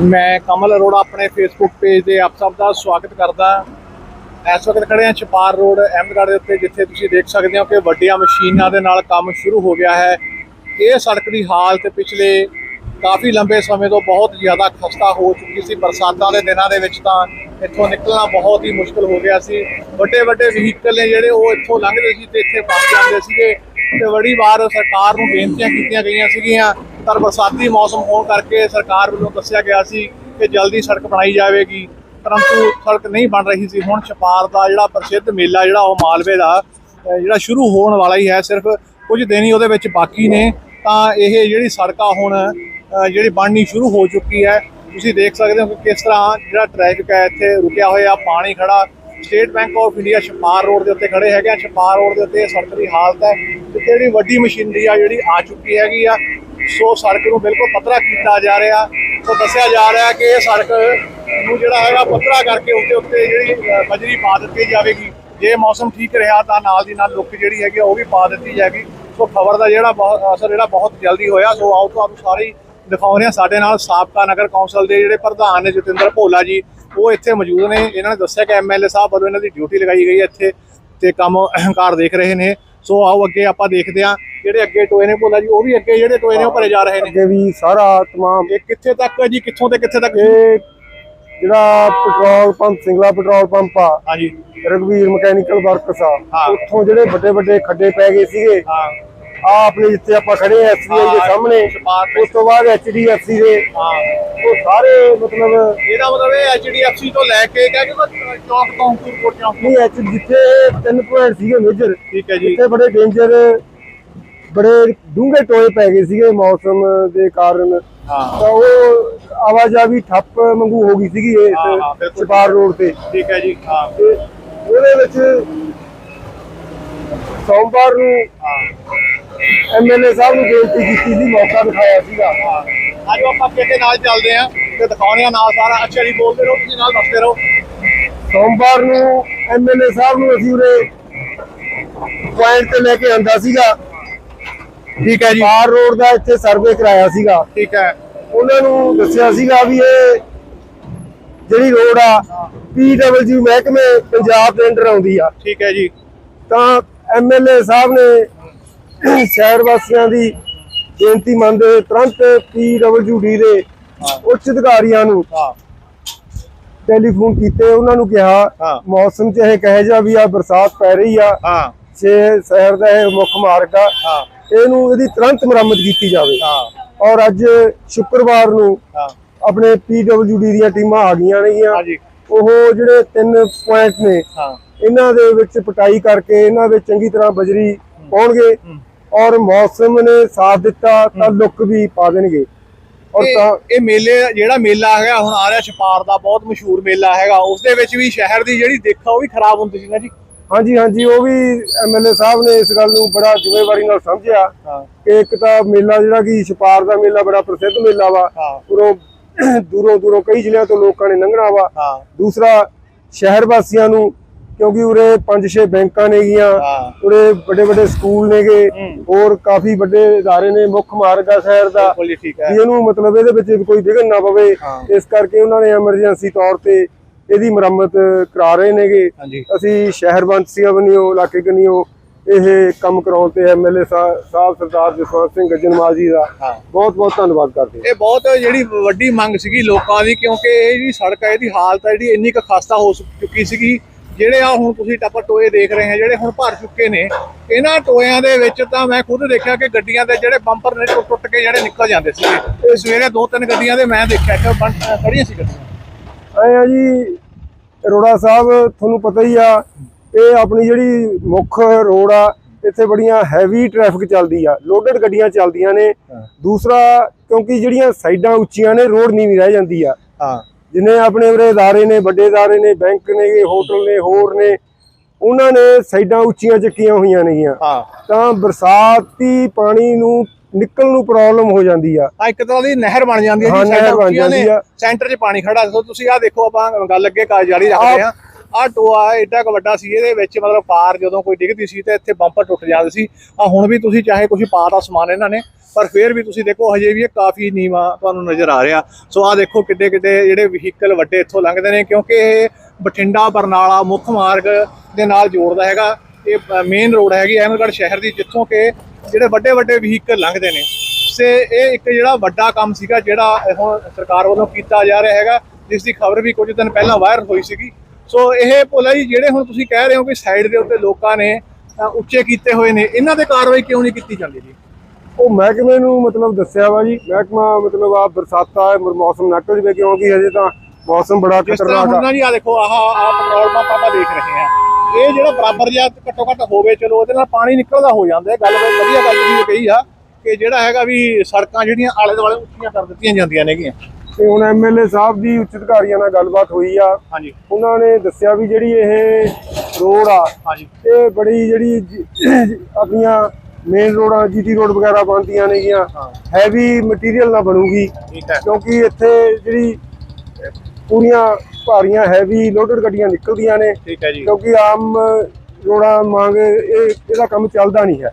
ਮੈਂ ਕਮਲ ਅਰੋੜਾ ਆਪਣੇ Facebook page ਤੇ ਆਪ ਸਭ ਦਾ ਸਵਾਗਤ ਕਰਦਾ। ਇਸ ਵਕਤ ਖੜੇ ਹਾਂ ਛਪਾਰ ਰੋਡ, ਅਹਿਮਦਗੜ੍ਹ ਦੇ ਉੱਤੇ, ਜਿੱਥੇ ਤੁਸੀਂ ਦੇਖ ਸਕਦੇ ਹੋ ਕਿ ਵੱਡੀਆਂ ਮਸ਼ੀਨਾਂ ਦੇ ਨਾਲ ਕੰਮ ਸ਼ੁਰੂ ਹੋ ਗਿਆ ਹੈ। ਇਹ ਸੜਕ ਦੀ ਹਾਲਤ ਪਿਛਲੇ ਕਾਫੀ ਲੰਬੇ ਸਮੇਂ ਤੋਂ ਬਹੁਤ ਜ਼ਿਆਦਾ ਖਸਤਾ ਹੋ ਚੁੱਕੀ ਸੀ। ਬਰਸਾਤਾਂ ਦੇ ਦਿਨਾਂ ਦੇ ਵਿੱਚ ਤਾਂ ਇੱਥੋਂ ਨਿਕਲਣਾ ਬਹੁਤ ਹੀ ਮੁਸ਼ਕਲ ਹੋ ਗਿਆ ਸੀ। ਵੱਡੇ ਵੱਡੇ ਵਹੀਕਲ ਨੇ ਜਿਹੜੇ ਉਹ ਇੱਥੋਂ ਲੰਘਦੇ ਸੀ ਤੇ ਇੱਥੇ ਫਸ ਜਾਂਦੇ ਸੀਗੇ। ਤੇ ਬੜੀ ਵਾਰ ਸਰਕਾਰ ਨੂੰ ਬੇਨਤੀਆਂ ਕੀਤੀਆਂ ਗਈਆਂ ਸੀਗੀਆਂ। ਪਰ ਬਰਸਾਤੀ ਮੌਸਮ ਹੋਣ ਕਰਕੇ ਸਰਕਾਰ ਵੱਲੋਂ ਦੱਸਿਆ ਗਿਆ ਸੀ ਕਿ ਜਲਦੀ ਸੜਕ ਬਣਾਈ ਜਾਵੇਗੀ। ਪਰੰਤੂ ਸੜਕ ਨਹੀਂ ਬਣ ਰਹੀ ਸੀ। ਹੁਣ ਛਪਾਰ ਦਾ ਜਿਹੜਾ ਪ੍ਰਸਿੱਧ ਮੇਲਾ ਜਿਹੜਾ ਉਹ ਮਾਲਵੇ ਦਾ ਜਿਹੜਾ ਸ਼ੁਰੂ ਹੋਣ ਵਾਲਾ ਹੀ ਹੈ। ਸਿਰਫ ਕੁਝ ਦਿਨ ਹੀ ਉਹਦੇ ਵਿੱਚ ਬਾਕੀ ਨੇ। ਤਾਂ ਇਹ ਜਿਹੜੀ ਸੜਕਾਂ ਹੁਣ ਜਿਹੜੀ ਬਣਨੀ ਸ਼ੁਰੂ ਹੋ ਚੁੱਕੀ ਹੈ, ਤੁਸੀਂ ਦੇਖ ਸਕਦੇ ਹੋ ਕਿ ਕਿਸ ਤਰ੍ਹਾਂ ਜਿਹੜਾ ਟ੍ਰੈਫਿਕ ਹੈ ਇੱਥੇ ਰੁਕਿਆ ਹੋਇਆ, ਪਾਣੀ ਖੜਾ। State Bank of India Chhapar road ਦੇ ਉੱਤੇ ਖੜੇ ਹੈਗੇ ਆ। ਛਪਾਰ ਰੋਡ ਦੇ ਉੱਤੇ ਸੜਕ ਦੀ ਹਾਲਤ ਹੈ। ਤੇ ਜਿਹੜੀ ਵੱਡੀ ਮਸ਼ੀਨਰੀ ਆ, ਜਿਹੜੀ ਆ ਚੁੱਕੀ ਹੈਗੀ ਆ, ਸੋ ਸੜਕ ਨੂੰ ਬਿਲਕੁਲ ਪੱਧਰਾ ਕੀਤਾ ਜਾ ਰਿਹਾ। ਸੋ ਦੱਸਿਆ ਜਾ ਰਿਹਾ ਕਿ ਇਹ ਸੜਕ ਨੂੰ ਜਿਹੜਾ ਹੈਗਾ ਪੱਧਰਾ ਕਰਕੇ ਉੱਤੇ ਉੱਤੇ ਜਿਹੜੀ ਬਜਰੀ ਪਾ ਦਿੱਤੀ ਜਾਵੇਗੀ। ਜੇ ਮੌਸਮ ਠੀਕ ਰਿਹਾ ਤਾਂ ਨਾਲ ਦੀ ਨਾਲ ਲੁੱਕ ਜਿਹੜੀ ਹੈਗੀ ਆ, ਉਹ ਵੀ ਪਾ ਦਿੱਤੀ ਜਾਏਗੀ। ਸੋ ਖਬਰ ਦਾ ਜਿਹੜਾ ਬਹੁਤ ਅਸਰ ਜਿਹੜਾ ਬਹੁਤ ਜਲਦੀ ਹੋਇਆ, ਸੋ ਆਓ ਤੁਹਾਨੂੰ ਸਾਰੇ ਹੀ ਦਿਖਾਉਂਦੇ ਆ ਸਾਡੇ ਨਾਲ ਸਾਬਕਾ ਨਗਰ ਕੌਂਸਲ ਦੇ ਜਿਹੜੇ ਪ੍ਰਧਾਨ ਨੇ ਜਤਿੰਦਰ ਭੋਲਾ ਜੀ ਉਹ ਇੱਥੇ ਮੌਜੂਦ ਨੇ। ਇਹਨਾਂ ਨੇ ਦੱਸਿਆ ਕਿ ਐਮਐਲਏ ਸਾਹਿਬ ਵੱਲੋਂ ਇਹਨਾਂ ਦੀ ਡਿਊਟੀ ਲਗਾਈ ਗਈ ਹੈ ਇੱਥੇ ਤੇ ਕੰਮ ਕਾਰ ਦੇਖ ਰਹੇ ਨੇ। ਸੋ ਆਓ ਅੱਗੇ ਆਪਾਂ ਦੇਖਦੇ ਆ ਜਿਹੜੇ ਅੱਗੇ ਟੋਏ ਨੇ ਭੋਲਾ ਜੀ ਉਹ ਵੀ ਅੱਗੇ ਜਿਹੜੇ ਟੋਏ ਨੇ ਉਹ ਭਰੇ ਜਾ ਰਹੇ ਨੇ। ਅੱਗੇ ਵੀ ਸਾਰਾ ਤਮਾਮ ਇਹ ਕਿੱਥੇ ਤੱਕ ਹੈ ਜੀ? ਕਿੱਥੋਂ ਤੇ ਕਿੱਥੇ ਤੱਕ? ਇਹ ਜਿਹੜਾ petrol pump Singla petrol pump ਆ। ਹਾਂਜੀ। ਰਗਵੀਰ ਮਕੈਨੀਕਲ ਵਰਕਸ ਆ। ਹਾਂ। ਉੱਥੋਂ ਜਿਹੜੇ ਵੱਡੇ ਵੱਡੇ ਖੱਡੇ ਪੈ ਗਏ ਸੀਗੇ। ਹਾਂ। ਆ ਆਪਣੇ ਜਿੱਥੇ ਆਪਾਂ ਖੜੇ ਆ ਐਸਬੀਆਈ ਦੇ ਸਾਹਮਣੇ ਉਸ ਤੋਂ ਬਾਅਦ ਐਚਡੀਐਫਸੀ ਦੇ। ਉਹ ਸਾਰੇ ਮਤਲਬ ਇਹਦਾ ਮਤਲਬ ਇਹ ਐਚਡੀਐਫਸੀ ਤੋਂ ਲੈ ਕੇ ਕਿਆ ਕਿ ਚੌਕ ਤੋਂ ਅੰਕੁਰਪੁਰ ਚੌਕ। ਨਹੀਂ ਐਚ ਜਿੱਥੇ ਤਿੰਨ ਪੁਆਇੰਟ ਸੀਗੇ ਮੇਜਰ ਠੀਕ ਹੈ ਜੀ। ਜਿੱਥੇ ਬੜੇ ਡੇਂਜਰ ਬੜੇ ਡੂੰਘੇ ਟੋਏ ਪੈ ਗਏ ਸੀਗੇ ਮੌਸਮ ਦੇ ਕਾਰਨ। ਹਾਂ। ਤਾਂ ਉਹ ਆਵਾਜਾਈ ਠੱਪ ਵਾਂਗੂ ਹੋ ਗਈ ਸੀਗੀ ਹਾਂ, ਹਾਂ, ਇਸ ਬਿਲਕੁਲ। ਛਪਾਰ ਰੋਡ ਤੇ। ਠੀਕ ਹੈ ਜੀ ਹਾਂ। ਉਹਦੇ ਵਿੱਚ ਸੋਮਵਾਰ ਨੂੰ ਐਮਐਲਏ ਸਾਹਿਬ ਨੂੰ ਬੇਨਤੀ ਕੀਤੀ ਸੀ ਮੌਕਾ ਦਿਖਾਇਆ ਸੀਗਾ। ਆਜੋ ਆਪਾਂ ਦੇ ਨਾਲ ਚੱਲਦੇ ਆਂ ਤੇ ਦਿਖਾਉਂਦੇ ਆ ਨਾਲ ਸਾਰਾ। ਅੱਛਾ ਜੀ ਬੋਲਦੇ ਰਹੋ ਤੁਸੀਂ ਨਾਲ ਦੱਸਦੇ ਰਹੋ। ਸੋਮਵਾਰ ਨੂੰ ਐਮਐਲਏ ਸਾਹਿਬ ਨੂੰ ਅਸੀਂ ਉਰੇ ਪੁਆਇੰਟ ਤੇ ਲੈ ਕੇ ਆਂਦਾ ਸੀਗਾ। ਠੀਕ ਹੈ ਜੀ। ਪਾਰ ਰੋਡ ਦਾ ਇੱਥੇ ਸਰਵੇ ਕਰਾਇਆ ਸੀਗਾ। ਠੀਕ ਹੈ। ਉਹਨਾਂ ਨੂੰ ਦੱਸਿਆ ਸੀਗਾ ਵੀ ਇਹ ਜਿਹੜੀ ਰੋਡ ਆ ਪੀਡਬਲਯੂ ਮਹਿਕਮੇ ਪੰਜਾਬ ਦੇ ਅੰਡਰ ਆਉਂਦੀ ਆ। ਠੀਕ ਹੈ ਜੀ। ਤਾਂ ਐਮਐਲਏ ਸਾਹਿਬ ਨੇ ਸ਼ਹਿਰ ਵਾਸੀਆਂ ਦੀ ਬੇਨਤੀ ਮੰਨਦੇ ਹੋਏ ਤੁਰੰਤ ਪੀਡਬਲਯੂਡੀ ਦੇ ਉੱਚ ਅਧਿਕਾਰੀਆਂ ਨੂੰ ਟੈਲੀਫੋਨ ਕੀਤੇ ਉਹਨਾਂ ਨੂੰ ਕਿਹਾ। ਮੌਸਮ 'ਚ ਇਹ ਕਹੇ ਜਾ ਵੀ ਆ ਬਰਸਾਤ ਪੈ ਰਹੀ ਆ। ਹਾਂ। ਛੇ ਸ਼ਹਿਰ ਦਾ ਇਹ ਮੁੱਖ ਮਾਰਗ ਆ ਇਹਨੂੰ ਇਹਦੀ ਤੁਰੰਤ ਮੁਰੰਮਤ ਕੀਤੀ ਜਾਵੇ। ਔਰ ਅੱਜ ਸ਼ੁੱਕਰਵਾਰ ਨੂੰ ਆਪਣੇ ਪੀਡਬਲਯੂਡੀ ਦੀਆਂ ਟੀਮਾਂ ਆ ਗਈਆਂ ਨੇਗੀਆਂ। ਉਹ ਜਿਹੜੇ ਤਿੰਨ ਪੁਆਇੰਟ ਨੇ ਇਹਨਾਂ ਦੇ ਵਿੱਚ ਪਟਾਈ ਕਰਕੇ ਇਹਨਾਂ ਵਿੱਚ ਚੰਗੀ ਤਰ੍ਹਾਂ ਬਜਰੀ ਪਾਉਣਗੇ। ਔਰ ਮੌਸਮ ਨੇ ਸਾਥ ਦਿੱਤਾ ਤਾਂ ਲੁੱਕ ਵੀ ਪਾ ਦੇਣਗੇ। ਔਰ ਇਹ- ਤਾਂ ਇਹ ਮੇਲੇ ਜਿਹੜਾ ਮੇਲਾ ਹੈਗਾ ਹੁਣ ਆ ਰਿਹਾ ਛਪਾਰ ਦਾ ਬਹੁਤ ਮਸ਼ਹੂਰ ਮੇਲਾ ਹੈਗਾ। ਉਸ ਦੇ ਵਿੱਚ ਵੀ ਸ਼ਹਿਰ ਦੀ ਜਿਹੜੀ ਦੇਖਾ ਉਹ ਵੀ ਖਰਾਬ ਹੁੰਦੀ ਸੀ ਨਾ ਜੀ? ਹਾਂਜੀ ਹਾਂਜੀ ਉਹ ਵੀ ਐਮਐਲਏ ਸਾਹਿਬ ਨੇ ਇਸ ਗੱਲ ਨੂੰ ਬੜਾ ਜ਼ਿੰਮੇਵਾਰੀ ਨਾਲ ਸਮਝਿਆ ਕਿ ਇੱਕ ਤਾਂ ਮੇਲਾ ਜਿਹੜਾ ਕਿ ਛਪਾਰ ਦਾ ਮੇਲਾ ਬੜਾ ਪ੍ਰਸਿੱਧ ਮੇਲਾ ਵਾ। ਉਰੋਂ ਦੂਰੋਂ ਦੂਰੋਂ ਕਈ ਜ਼ਿਲ੍ਹਿਆਂ ਤੋਂ ਲੋਕਾਂ ਨੇ ਲੰਘਣਾ ਵਾ। ਦੂਸਰਾ ਸ਼ਹਿਰ ਵਾਸੀਆਂ ਨੂੰ ਕਿਉਂਕਿ ਉਰੇ ਪੰਜ ਛੇ ਬੈਂਕਾਂ ਨੇਗੀਆਂ ਉਰੇ ਵੱਡੇ ਵੱਡੇ ਸਕੂਲ ਨੇਗੇ। ਹੋਰ ਕਾਫੀ ਵੱਡੇ ਅਦਾਰੇ ਨੇ ਮੁੱਖ ਮਾਰਗ ਆ ਸ਼ਹਿਰ ਦਾ ਇਹਨੂੰ ਮਤਲਬ ਇਹਦੇ ਵਿੱਚ ਕੋਈ ਵਿਘਨ ਨਾ ਪਵੇ। ਇਸ ਕਰਕੇ ਉਹਨਾਂ ਨੇ ਐਮਰਜੈਂਸੀ ਤੌਰ ਤੇ ਇਹਦੀ ਮੁਰੰਮਤ ਕਰਾ ਰਹੇ ਨੇਗੇ। ਅਸੀਂ ਸ਼ਹਿਰ ਬੰਸੀਆਂ ਬਣੀਓ ਇਲਾਕੇ ਕਨੀਓ ਇਹ ਕੰਮ ਕਰਾਉਣ ਤੇ ਐਮਐਲਏ ਸਾਹਿਬ ਸਰਦਾਰ ਜਸਵੰਤ ਸਿੰਘ ਗੱਜਨਮਾਲ ਜੀ ਦਾ ਬਹੁਤ ਬਹੁਤ ਧੰਨਵਾਦ ਕਰਦੇ ਇਹ ਬਹੁਤ ਜਿਹੜੀ ਵੱਡੀ ਮੰਗ ਸੀਗੀ ਲੋਕਾਂ ਦੀ ਕਿਉਂਕਿ ਇਹ ਜਿਹੜੀ ਸੜਕ ਹੈ ਇਹਦੀ ਹਾਲਤ ਹੈ ਜਿਹੜੀ ਇੰਨੀ ਕੁ ਖਸਤਾ ਹੋ ਚੁੱਕੀ ਸੀਗੀ। ਜਿਹੜੇ ਆ ਹੁਣ ਤੁਸੀਂ ਟੱਪਰ ਟੋਏ ਦੇਖ ਰਹੇ ਆ ਜਿਹੜੇ ਹੁਣ ਭਰ ਚੁੱਕੇ ਨੇ ਇਹਨਾਂ ਟੋਇਆਂ ਦੇ ਵਿੱਚ ਤਾਂ ਮੈਂ ਖੁਦ ਦੇਖਿਆ ਕਿ ਗੱਡੀਆਂ ਦੇ ਜਿਹੜੇ ਬੰਪਰ ਨੇ ਟੁੱਟ ਟੁੱਟ ਕੇ ਜਿਹੜੇ ਨਿਕਲ ਜਾਂਦੇ ਸੀਗੇ। ਇਹ ਸਵੇਰੇ ਦੋ ਤਿੰਨ ਗੱਡੀਆਂ ਦੇ ਮੈਂ ਦੇਖਿਆ ਕਿ ਖੜੀਆਂ ਸੀ ਗੱਡੀਆਂ। ਐ ਆ ਜੀ ਅਰੋੜਾ ਸਾਹਿਬ ਤੁਹਾਨੂੰ ਪਤਾ ਹੀ ਆ ਇਹ ਆਪਣੀ ਜਿਹੜੀ ਮੁੱਖ ਰੋਡ ਆ ਇੱਥੇ ਬੜੀਆਂ ਹੈਵੀ ਟ੍ਰੈਫਿਕ ਚੱਲਦੀ ਆ ਲੋਡਡ ਗੱਡੀਆਂ ਚੱਲਦੀਆਂ ਨੇ। ਦੂਸਰਾ ਕਿਉਂਕਿ ਜਿਹੜੀਆਂ ਸਾਈਡਾਂ ਉੱਚੀਆਂ ਨੇ ਰੋਡ ਨੀਵੀਂ ਰਹਿ ਜਾਂਦੀ ਆ। ਹਾਂ। ਜਿਨੇ ਆਪਣੇ ਉਰੇ ਅਦਾਰੇ ਨੇ ਵੱਡੇ ਅਦਾਰੇ ਨੇ ਬੈਂਕ ਨੇ ਹੋਟਲ ਨੇ ਹੋਰ ਨੇ ਉਹਨਾਂ ਨੇ ਸਾਈਡਾਂ ਉੱਚੀਆਂ ਚੱਕੀਆਂ ਹੋਈਆਂ ਨੇਗੀਆਂ। ਤਾਂ ਬਰਸਾਤੀ ਪਾਣੀ ਨੂੰ ਨਿਕਲ ਨੂੰ ਪ੍ਰੋਬਲਮ ਹੋ ਜਾਂਦੀ ਆ। ਆ ਇੱਕ ਤਰ੍ਹਾਂ ਦੀ ਨਹਿਰ ਬਣ ਜਾਂਦੀ ਹੈ ਜੀ ਸਾਈਡਾਂ ਉੱਚੀਆਂ ਨੇ। ਸੈਂਟਰ 'ਚ ਪਾਣੀ ਖੜਾ ਸੋ ਤੁਸੀਂ ਆ ਦੇਖੋ ਆਪਾਂ ਗੱਲ ਅੱਗੇ ਕਾ ਜਾਰੀ ਰੱਖਦੇ ਆ ਆ ਟੋਆ ਏਡਾ ਕੁ ਵੱਡਾ ਸੀ ਇਹਦੇ ਵਿੱਚ ਮਤਲਬ ਕਾਰ ਜਦੋਂ ਕੋਈ ਡਿੱਗਦੀ ਸੀ ਤੇ ਇੱਥੇ ਬੰਪਰ ਟੁੱਟ ਜਾਂਦੇ ਸੀ। ਆ ਹੁਣ ਵੀ ਤੁਸੀਂ ਚਾਹੇ ਕੁਝ ਪਾਤਾ ਸਮਾਨ ਇਹਨਾਂ ਨੇ। ਪਰ ਫਿਰ ਵੀ ਤੁਸੀਂ ਦੇਖੋ, ਹਜੇ ਵੀ ਇਹ ਕਾਫੀ ਨੀਵਾ ਤੁਹਾਨੂੰ ਨਜ਼ਰ ਆ ਰਿਹਾ। ਸੋ ਆ ਦੇਖੋ ਕਿੱਡੇ ਕਿੱਡੇ ਜਿਹੜੇ ਵਹੀਕਲ ਵੱਡੇ ਇੱਥੋਂ ਲੰਘਦੇ ਨੇ, ਕਿਉਂਕਿ ਇਹ ਬਠਿੰਡਾ, ਬਰਨਾਲਾ ਮੁੱਖ ਮਾਰਗ ਦੇ ਨਾਲ ਜੋੜਦਾ ਹੈਗਾ। ਇਹ ਮੇਨ ਰੋਡ ਹੈਗੀ ਅਹਿਮਦਗੜ੍ਹ ਸ਼ਹਿਰ ਦੀ, ਜਿੱਥੋਂ ਕਿ ਜਿਹੜੇ ਵੱਡੇ ਵੱਡੇ ਵਹੀਕਲ ਲੰਘਦੇ ਨੇ। ਸੇ ਇਹ ਇੱਕ ਜਿਹੜਾ ਵੱਡਾ ਕੰਮ ਸੀਗਾ, ਜਿਹੜਾ ਇਹ ਹੁਣ ਸਰਕਾਰ ਵੱਲੋਂ ਕੀਤਾ ਜਾ ਰਿਹਾ ਹੈਗਾ, ਜਿਸ ਦੀ ਖਬਰ ਵੀ ਕੁਝ ਦਿਨ ਪਹਿਲਾਂ ਵਾਇਰਲ ਹੋਈ ਸੀਗੀ। ਸੋ ਇਹ ਭੋਲਾ ਜੀ ਜਿਹੜੇ ਹੁਣ ਤੁਸੀਂ ਕਹਿ ਰਹੇ ਹੋ ਕਿ ਸਾਈਡ ਦੇ ਉੱਤੇ ਲੋਕਾਂ ਨੇ ਉੱਚੇ ਕੀਤੇ ਹੋਏ ਨੇ, ਇਹਨਾਂ ਤੇ ਕਾਰਵਾਈ ਕਿਉਂ ਨਹੀਂ ਕੀਤੀ ਜਾਂਦੀ ਜੀ? ਉਹ ਮਹਿਕਮੇ ਨੂੰ ਮਤਲਬ ਦੱਸਿਆ ਵਾ ਜੀ ਮਹਿਕਮਾ ਮਤਲਬ ਆ ਬਰਸਾਤਾਂ ਹੈ ਮੌਸਮ ਨਕਲ ਜਵੇ ਕਿਉਂਕਿ ਹਜੇ ਤਾਂ ਮੌਸਮ ਬੜਾ ਖਤਰਨਾਕ ਆ। ਨਾ ਜੀ ਆ ਦੇਖੋ ਆਹ ਆਹ ਪੈਟਰੋਲ ਪੰਪ ਆਪਾਂ ਦੇਖ ਰਹੇ ਹਾਂ। ਇਹ ਜਿਹੜਾ ਬਰਾਬਰ ਜਿਹਾ ਘੱਟੋ ਘੱਟ ਹੋਵੇ ਚਲੋ ਉਹਦੇ ਨਾਲ ਪਾਣੀ ਨਿਕਲਦਾ ਹੋ ਜਾਂਦਾ ਗੱਲ ਬਹੁਤ ਵਧੀਆ ਗੱਲ ਤੁਸੀਂ ਕਹੀ ਆ ਕਿ ਜਿਹੜਾ ਹੈਗਾ ਵੀ ਸੜਕਾਂ ਜਿਹੜੀਆਂ ਆਲੇ ਦੁਆਲੇ ਉੱਚੀਆਂ ਕਰ ਦਿੱਤੀਆਂ ਜਾਂਦੀਆਂ ਨੇਗੀਆਂ। ਤੇ ਹੁਣ ਐਮਐਲਏ ਸਾਹਿਬ ਦੀ ਉੱਚ ਅਧਿਕਾਰੀਆਂ ਨਾਲ ਗੱਲਬਾਤ ਹੋਈ ਆ। ਹਾਂਜੀ। ਉਹਨਾਂ ਨੇ ਦੱਸਿਆ ਵੀ ਜਿਹੜੀ ਇਹ ਰੋਡ ਆ ਹਾਂਜੀ। ਇਹ ਬੜੀ ਜਿਹੜੀ ਆਪਣੀਆਂ ਮੇਨ ਰੋਡਾਂ ਜੀਟੀ ਰੋਡ ਵਗੈਰਾ ਬਣਦੀਆਂ ਨੇਗੀਆਂ। ਹੈਵੀ ਮਟੀਰੀਅਲ ਨਾਲ ਬਣੂਗੀ। ਕਿਉਂਕਿ ਇੱਥੇ ਜਿਹੜੀ ਪੂਰੀਆਂ ਭਾਰੀਆਂ ਹੈਵੀ ਲੋਡਡ ਗੱਡੀਆਂ ਨਿਕਲਦੀਆਂ ਨੇ। ਕਿਉਂਕਿ ਆਮ ਰੋਡਾਂ ਮੰਗ ਇਹ ਇਹਦਾ ਕੰਮ ਚੱਲਦਾ ਨਹੀਂ ਹੈ।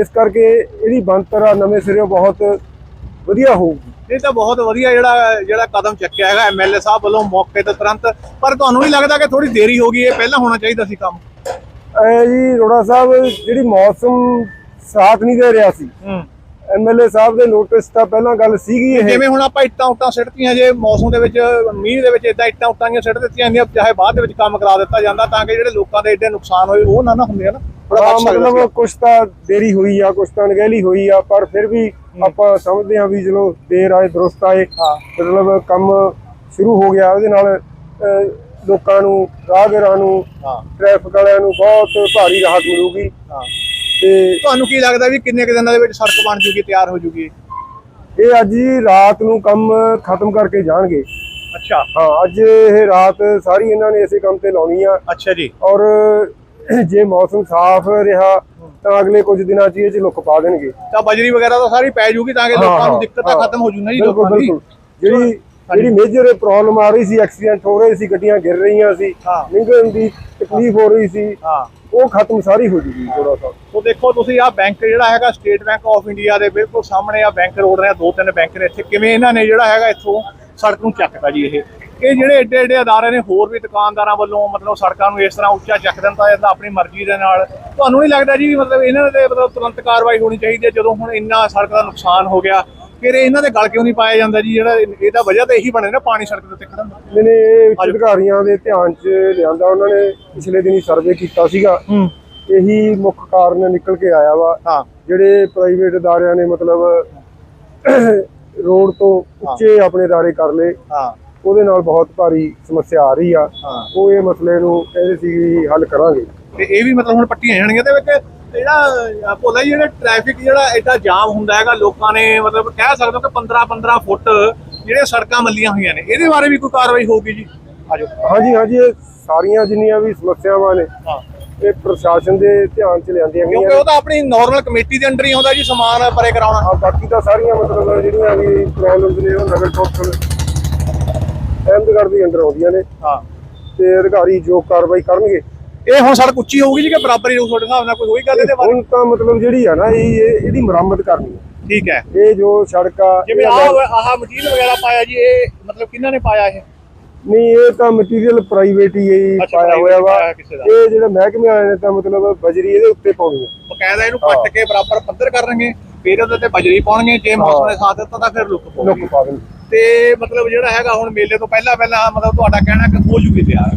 ਇਸ ਕਰਕੇ ਇਹਦੀ ਬਣਤਰ ਆ ਨਵੇਂ ਸਿਰਿਓਂ ਬਹੁਤ ਵਧੀਆ ਹੋਊਗੀ। ਇਹ ਤਾਂ ਬਹੁਤ ਵਧੀਆ ਜਿਹੜਾ ਜਿਹੜਾ ਕਦਮ ਚੱਕਿਆ ਹੈਗਾ ਐਮਐਲਏ ਸਾਹਿਬ ਵੱਲੋਂ ਮੌਕੇ ਤੇ ਤੁਰੰਤ। ਪਰ ਤੁਹਾਨੂੰ ਨਹੀਂ ਲੱਗਦਾ ਕਿ ਥੋੜੀ ਦੇਰੀ ਹੋ ਗਈ ਇਹ ਪਹਿਲਾਂ ਹੋਣਾ ਚਾਹੀਦਾ ਸੀ ਕੰਮ? ਐ ਜੀ ਰੋੜਾ ਸਾਹਿਬ ਜਿਹੜੀ ਮੌਸਮ ਸਾਥ ਨਹੀਂ ਦੇ ਰਿਹਾ ਸੀ। ਹੂੰ। ਐਮਐਲਏ ਸਾਹਿਬ ਦੇ ਨੋਟਿਸ ਤਾਂ ਪਹਿਲਾਂ ਗੱਲ ਸੀਗੀ ਇਹ। ਜਿਵੇਂ ਹੁਣ ਆਪਾਂ ਇੱਟਾਂ ਉੱਟਾਂ ਸਿੱਟਤੀਆਂ ਜੇ ਮੌਸਮ ਦੇ ਵਿੱਚ ਮੀਂਹ ਦੇ ਵਿੱਚ ਇਦਾਂ ਇੱਟਾਂ ਉੱਟਾਂ ਦੀਆਂ ਸਿੱਟ ਦਿੱਤੀਆਂ ਜਾਂਦੀਆਂ ਚਾਹੇ ਬਾਅਦ ਦੇ ਵਿੱਚ ਕੰਮ ਕਰਾ ਦਿੱਤਾ ਜਾਂਦਾ ਤਾਂ ਕਿ ਜਿਹੜੇ ਲੋਕਾਂ ਦੇ ਏਡੇ ਨੁਕਸਾਨ ਹੋਏ ਉਹ ਨਾ ਨਾ ਹੁੰਦੇ ਹਨ ਥੋੜਾ ਮਤਲਬ ਕੁਛ ਤਾਂ ਦੇਰੀ ਹੋਈ ਆ ਕੁਛ ਤਾਂ ਅਣਗਹਿਲੀ ਹੋਈ ਆ ਪਰ ਫਿਰ ਵੀ ਆਪਾਂ ਸਮਝਦੇ ਹਾਂ ਵੀ ਚਲੋ ਦੇਰ ਆਏ ਦਰੁਸਤ ਆਏ। ਮਤਲਬ ਕੰਮ ਸ਼ੁਰੂ ਹੋ ਗਿਆ ਉਹਦੇ ਨਾਲ ਲੋਕਾਂ ਨੂੰ ਰਾਹਗੀਰਾਂ ਨੂੰ ਟ੍ਰੈਫਿਕ ਵਾਲਿਆਂ ਨੂੰ ਬਹੁਤ ਭਾਰੀ ਰਾਹਤ ਮਿਲੂਗੀ। ਹਾਂ। ਤੇ ਤੁਹਾਨੂੰ ਕੀ ਲੱਗਦਾ ਵੀ ਕਿੰਨੇ ਕੁ ਦਿਨਾਂ ਦੇ ਵਿੱਚ ਸੜਕ ਬਣ ਜੂਗੀ ਤਿਆਰ ਹੋ ਜੂਗੀ? ਇਹ ਅੱਜ ਹੀ ਰਾਤ ਨੂੰ ਕੰਮ ਖਤਮ ਕਰਕੇ ਜਾਣਗੇ। ਅੱਛਾ। ਹਾਂ ਅੱਜ ਇਹ ਰਾਤ ਸਾਰੀ ਇਹਨਾਂ ਨੇ ਇਸੇ ਕੰਮ ਤੇ ਲਾਉਣੀ ਆ। ਅੱਛਾ ਜੀ। ਔਰ ਜੇ ਮੌਸਮ ਸਾਫ਼ ਰਿਹਾ ਤਾਂ ਅਗਲੇ ਕੁਝ ਦਿਨਾਂ 'ਚ ਇਹ 'ਚ ਲੁੱਕ ਪਾ ਦੇਣਗੇ। ਤਾਂ ਬਜਰੀ ਵਗੈਰਾ ਤਾਂ ਸਾਰੀ ਪੈ ਜੂਗੀ ਤਾਂ ਕਿ ਲੋਕਾਂ ਨੂੰ ਦਿੱਕਤਾਂ ਹਾਂ। ਖਤਮ ਹੋ ਜੂ ਨਾ ਜੀ ਬਿਲਕੁਲ ਲੋਕਾਂ ਦੀ। ਬਿਲਕੁਲ। ਜਿਹੜੀ ਜਿਹੜੀ ਮੇਜਰ ਪ੍ਰੋਬਲਮ ਆ ਰਹੀ ਸੀ ਐਕਸੀਡੈਂਟ ਹੋ ਰਹੇ ਸੀ ਗੱਡੀਆਂ ਗਿਰ ਰਹੀਆਂ ਸੀ। ਨਿੰਗਣ ਦੀ ਤਕਲੀਫ ਹੋ ਰਹੀ ਸੀ ਉਹ ਖਤਮ ਸਾਰੀ ਹੋ ਜੂਗੀ ਥੋੜਾ ਸਾ। ਸੋ ਦੇਖੋ ਤੁਸੀਂ ਆਹ ਬੈਂਕ ਜਿਹੜਾ ਹੈਗਾ ਸਟੇਟ ਬੈਂਕ ਆਫ ਇੰਡੀਆ ਦੇ ਬਿਲਕੁਲ ਸਾਹਮਣੇ ਆ ਬੈਂਕ ਰੋਡ ਨੇ ਦੋ ਤਿੰਨ ਬੈਂਕ ਨੇ ਇੱਥੇ। ਕਿਵੇਂ ਇਹਨਾਂ ਨੇ ਜਿਹੜਾ ਹੈਗਾ ਇੱਥੋਂ ਸੜਕ ਨੂੰ ਚੱਕਦਾ ਜੀ ਇਹ? ਇਹ ਜਿਹੜੇ ਏਡੇ ਏਡੇ ਅਦਾਰੇ ਨੇ ਹੋਰ ਵੀ ਦੁਕਾਨਦਾਰਾਂ ਵੱਲੋਂ ਮਤਲਬ ਸੜਕਾਂ ਨੂੰ ਇਸ ਤਰ੍ਹਾਂ ਉੱਚਾ ਚੱਕ ਦਿੰਦਾ ਜਾਂਦਾ ਆਪਣੀ ਮਰਜ਼ੀ ਦੇ ਨਾਲ। ਤੁਹਾਨੂੰ ਨਹੀਂ ਲੱਗਦਾ ਜੀ ਮਤਲਬ ਇਹਨਾਂ ਦੇ ਮਤਲਬ ਤੁਰੰਤ ਕਾਰਵਾਈ ਹੋਣੀ ਚਾਹੀਦੀ ਹੈ ਜਦੋਂ ਹੁਣ ਇੰਨਾ ਸੜਕ ਦਾ ਨੁਕਸਾਨ ਹੋ ਗਿਆ ਫਿਰ ਇਹਨਾਂ ਦੇ ਗਲ ਕਿਉਂ ਨਹੀਂ ਪਾਇਆ ਜਾਂਦਾ ਜੀ? ਜਿਹੜਾ ਇਹਦਾ ਵਜ੍ਹਾ ਤਾਂ ਇਹੀ ਬਣੇ ਨਾ ਪਾਣੀ ਸੜਕ ਦੇ ਉੱਤੇ ਖੜਨ ਦਾ ਇਹ ਉੱਚ ਅਧਿਕਾਰੀਆਂ ਦੇ ਧਿਆਨ 'ਚ ਲਿਆਂਦਾ ਉਹਨਾਂ ਨੇ ਪਿਛਲੇ ਦਿਨੀ ਸਰਵੇ ਕੀਤਾ ਸੀਗਾ। ਹੂੰ। ਇਹੀ ਮੁੱਖ ਕਾਰਨ ਨਿਕਲ ਕੇ ਆਇਆ ਵਾ। ਹਾਂ। ਜਿਹੜੇ ਪ੍ਰਾਈਵੇਟ ਅਦਾਰਿਆਂ ਨੇ ਮਤਲਬ ਰੋਡ ਤੋਂ ਉੱਚੇ ਆਪਣੇ ਅਦਾਰੇ ਕਰ ਲਏ। ਹਾਂ। ਉਹਦੇ ਨਾਲ ਬਹੁਤ ਭਾਰੀ ਸਮੱਸਿਆ ਆ ਰਹੀ ਆ। ਉਹ ਇਹ ਮਸਲੇ ਨੂੰ ਕਹਿੰਦੇ ਸੀ ਹੱਲ ਕਰਾਂਗੇ। ਤੇ ਇਹ ਵੀ ਮਤਲਬ ਹੁਣ ਪੱਟੀਆਂ ਜਾਣਗੀਆਂ ਤੇ ਵਿੱਚ ਜਿਹੜਾ ਭੋਲਾ ਜਿਹੜਾ ਟ੍ਰੈਫਿਕ ਜਿਹੜਾ ਐਡਾ ਜਾਮ ਹੁੰਦਾ ਹੈਗਾ ਲੋਕਾਂ ਨੇ ਮਤਲਬ ਕਹਿ ਸਕਦੇ ਹੋ ਕਿ 15 15 ਫੁੱਟ ਜਿਹੜੇ ਸੜਕਾਂ ਮੱਲੀਆਂ ਹੋਈਆਂ ਨੇ। ਇਹਦੇ ਬਾਰੇ ਵੀ ਕੋਈ ਕਾਰਵਾਈ ਹੋਊਗੀ ਜੀ? ਆਜੋ ਹਾਂਜੀ ਹਾਂਜੀ ਇਹ ਸਾਰੀਆਂ ਜਿੰਨੀਆਂ ਵੀ ਸਮੱਸਿਆਵਾਂ ਨੇ ਹਾਂ। ਇਹ ਪ੍ਰਸ਼ਾਸਨ ਦੇ ਧਿਆਨ 'ਚ ਲਿਆਂਦੀਆਂ ਕਿਉਂਕਿ ਗਈਆਂ ਉਹ ਤਾਂ ਆਪਣੀ ਨਾਰਮਲ ਕਮੇਟੀ ਦੇ ਅੰਡਰ ਹੀ ਆਉਂਦਾ ਜੀ ਸਮਾਨ ਪਰੇ ਕਰਾਉਣਾ। ਆ ਬਾਕੀ ਤਾਂ ਸਾਰੀਆਂ ਮਤਲਬ ਜਿਹੜੀਆਂ ਵੀ ਪ੍ਰੋਬਲਮਸ ਨੇ ਉਹ ਨਗਰ ਕੌਂਸਲ ਅਹਿਮਦਗੜ੍ਹ ਦੀ ਅੰਡਰ ਆਉਂਦੀਆਂ ਨੇ। ਹਾਂ। ਤੇ ਅਧਿਕਾਰੀ ਜੋ ਕਾਰਵਾਈ ਕਰਨਗੇ ਇਹ ਹੁਣ ਸੜਕ ਉੱਚੀ ਹੋਊਗੀ ਜੀ ਕਿ ਬਰਾਬਰ ਹੀ ਹੋਊ ਤੁਹਾਡੇ ਹਿਸਾਬ ਨਾਲ? ਕੋਈ ਹੋਈ ਗੱਲ ਇਹਦੇ ਬਾਰੇ? ਹੁਣ ਤਾਂ ਮਤਲਬ ਜਿਹੜੀ ਆ ਨਾ ਇਹ ਇਹ- ਇਹਦੀ ਮੁਰੰਮਤ ਕਰਨੀ ਹੈ ਠੀਕ ਹੈ। ਇਹ ਜੋ ਸੜਕ ਆ ਜਿਵੇਂ ਇਹਦਾ- ਆਹ ਆਹ ਮਟੀਰੀਅਲ ਵਗੈਰਾ ਪਾਇਆ ਜੀ ਇਹ ਮਤਲਬ ਕਿਹਨਾਂ ਨੇ ਪਾਇਆ ਇਹ? ਨਹੀਂ ਇਹ ਤਾਂ ਮਟੀਰੀਅਲ ਪ੍ਰਾਈਵੇਟ ਹੀ ਇਹ ਅੱਛਾ, ਪਾਇਆ private ਹੋਇਆ ਹੀ ਵਾ। ਪਾਇਆ ਕਿਸੇ ਦਾ। ਇਹ ਜਿਹੜਾ ਮਹਿਕਮੇ ਵਾਲੇ ਨੇ ਤਾਂ ਮਤਲਬ ਬਜਰੀ ਇਹਦੇ ਉੱਤੇ ਪਾਉਣੀ ਹੈ ਬਕਾਇਦਾ ਇਹਨੂੰ ਪੱਟ ਕੇ ਬਰਾਬਰ ਪੱਧਰ ਕਰਨਗੇ ਫਿਰ ਉਹਦੇ ਤੇ ਬਜਰੀ ਪਾਉਣਗੇ ਜੇ ਮੌਸਮ ਨੇ ਸਾਥ ਦਿੱਤਾ ਤਾਂ ਫਿਰ ਲੁੱਕ ਪਾਉਣਗੇ। ਲੁੱਕ ਪਾ ਦੇਣੀ ਤੇ ਮਤਲਬ ਜਿਹੜਾ ਹੈਗਾ ਹੁਣ ਮੇਲੇ ਤੋਂ ਪਹਿਲਾਂ ਪਹਿਲਾਂ ਮਤਲਬ ਤੁਹਾਡਾ ਕਹਿਣਾ ਕਿ ਹੋ ਜੂਗੀ ਤਿਆਰ।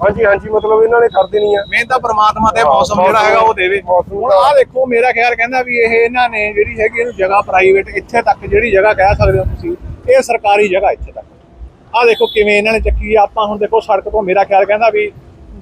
ਹਾਂਜੀ ਹਾਂਜੀ ਮਤਲਬ ਇਹਨਾਂ ਨੇ ਕਰ ਦੇਣੀ ਆ। ਮਿਹਨਤ ਤਾਂ ਪ੍ਰਮਾਤਮਾ ਤੇ ਮੌਸਮ ਜਿਹੜਾ ਹੈਗਾ ਉਹ ਦੇਵੇ। ਹੁਣ ਆਹ ਦੇਖੋ ਮੇਰਾ ਖਿਆਲ ਕਹਿੰਦਾ ਵੀ ਇਹ ਇਹਨਾਂ ਨੇ ਜਿਹੜੀ ਹੈਗੀ ਇਹਨੂੰ ਜਗ੍ਹਾ ਪ੍ਰਾਈਵੇਟ ਇੱਥੇ ਤੱਕ ਜਿਹੜੀ ਜਗ੍ਹਾ ਕਹਿ ਸਕਦੇ ਹੋ ਤੁਸੀਂ ਇਹ ਸਰਕਾਰੀ ਜਗ੍ਹਾ ਇੱਥੇ ਤੱਕ। ਆਹ ਦੇਖੋ ਕਿਵੇਂ ਇਹਨਾਂ ਨੇ ਚੱਕੀ ਆਪਾਂ ਹੁਣ ਦੇਖੋ ਸੜਕ ਤੋਂ ਮੇਰਾ ਖਿਆਲ ਕਹਿੰਦਾ ਵੀ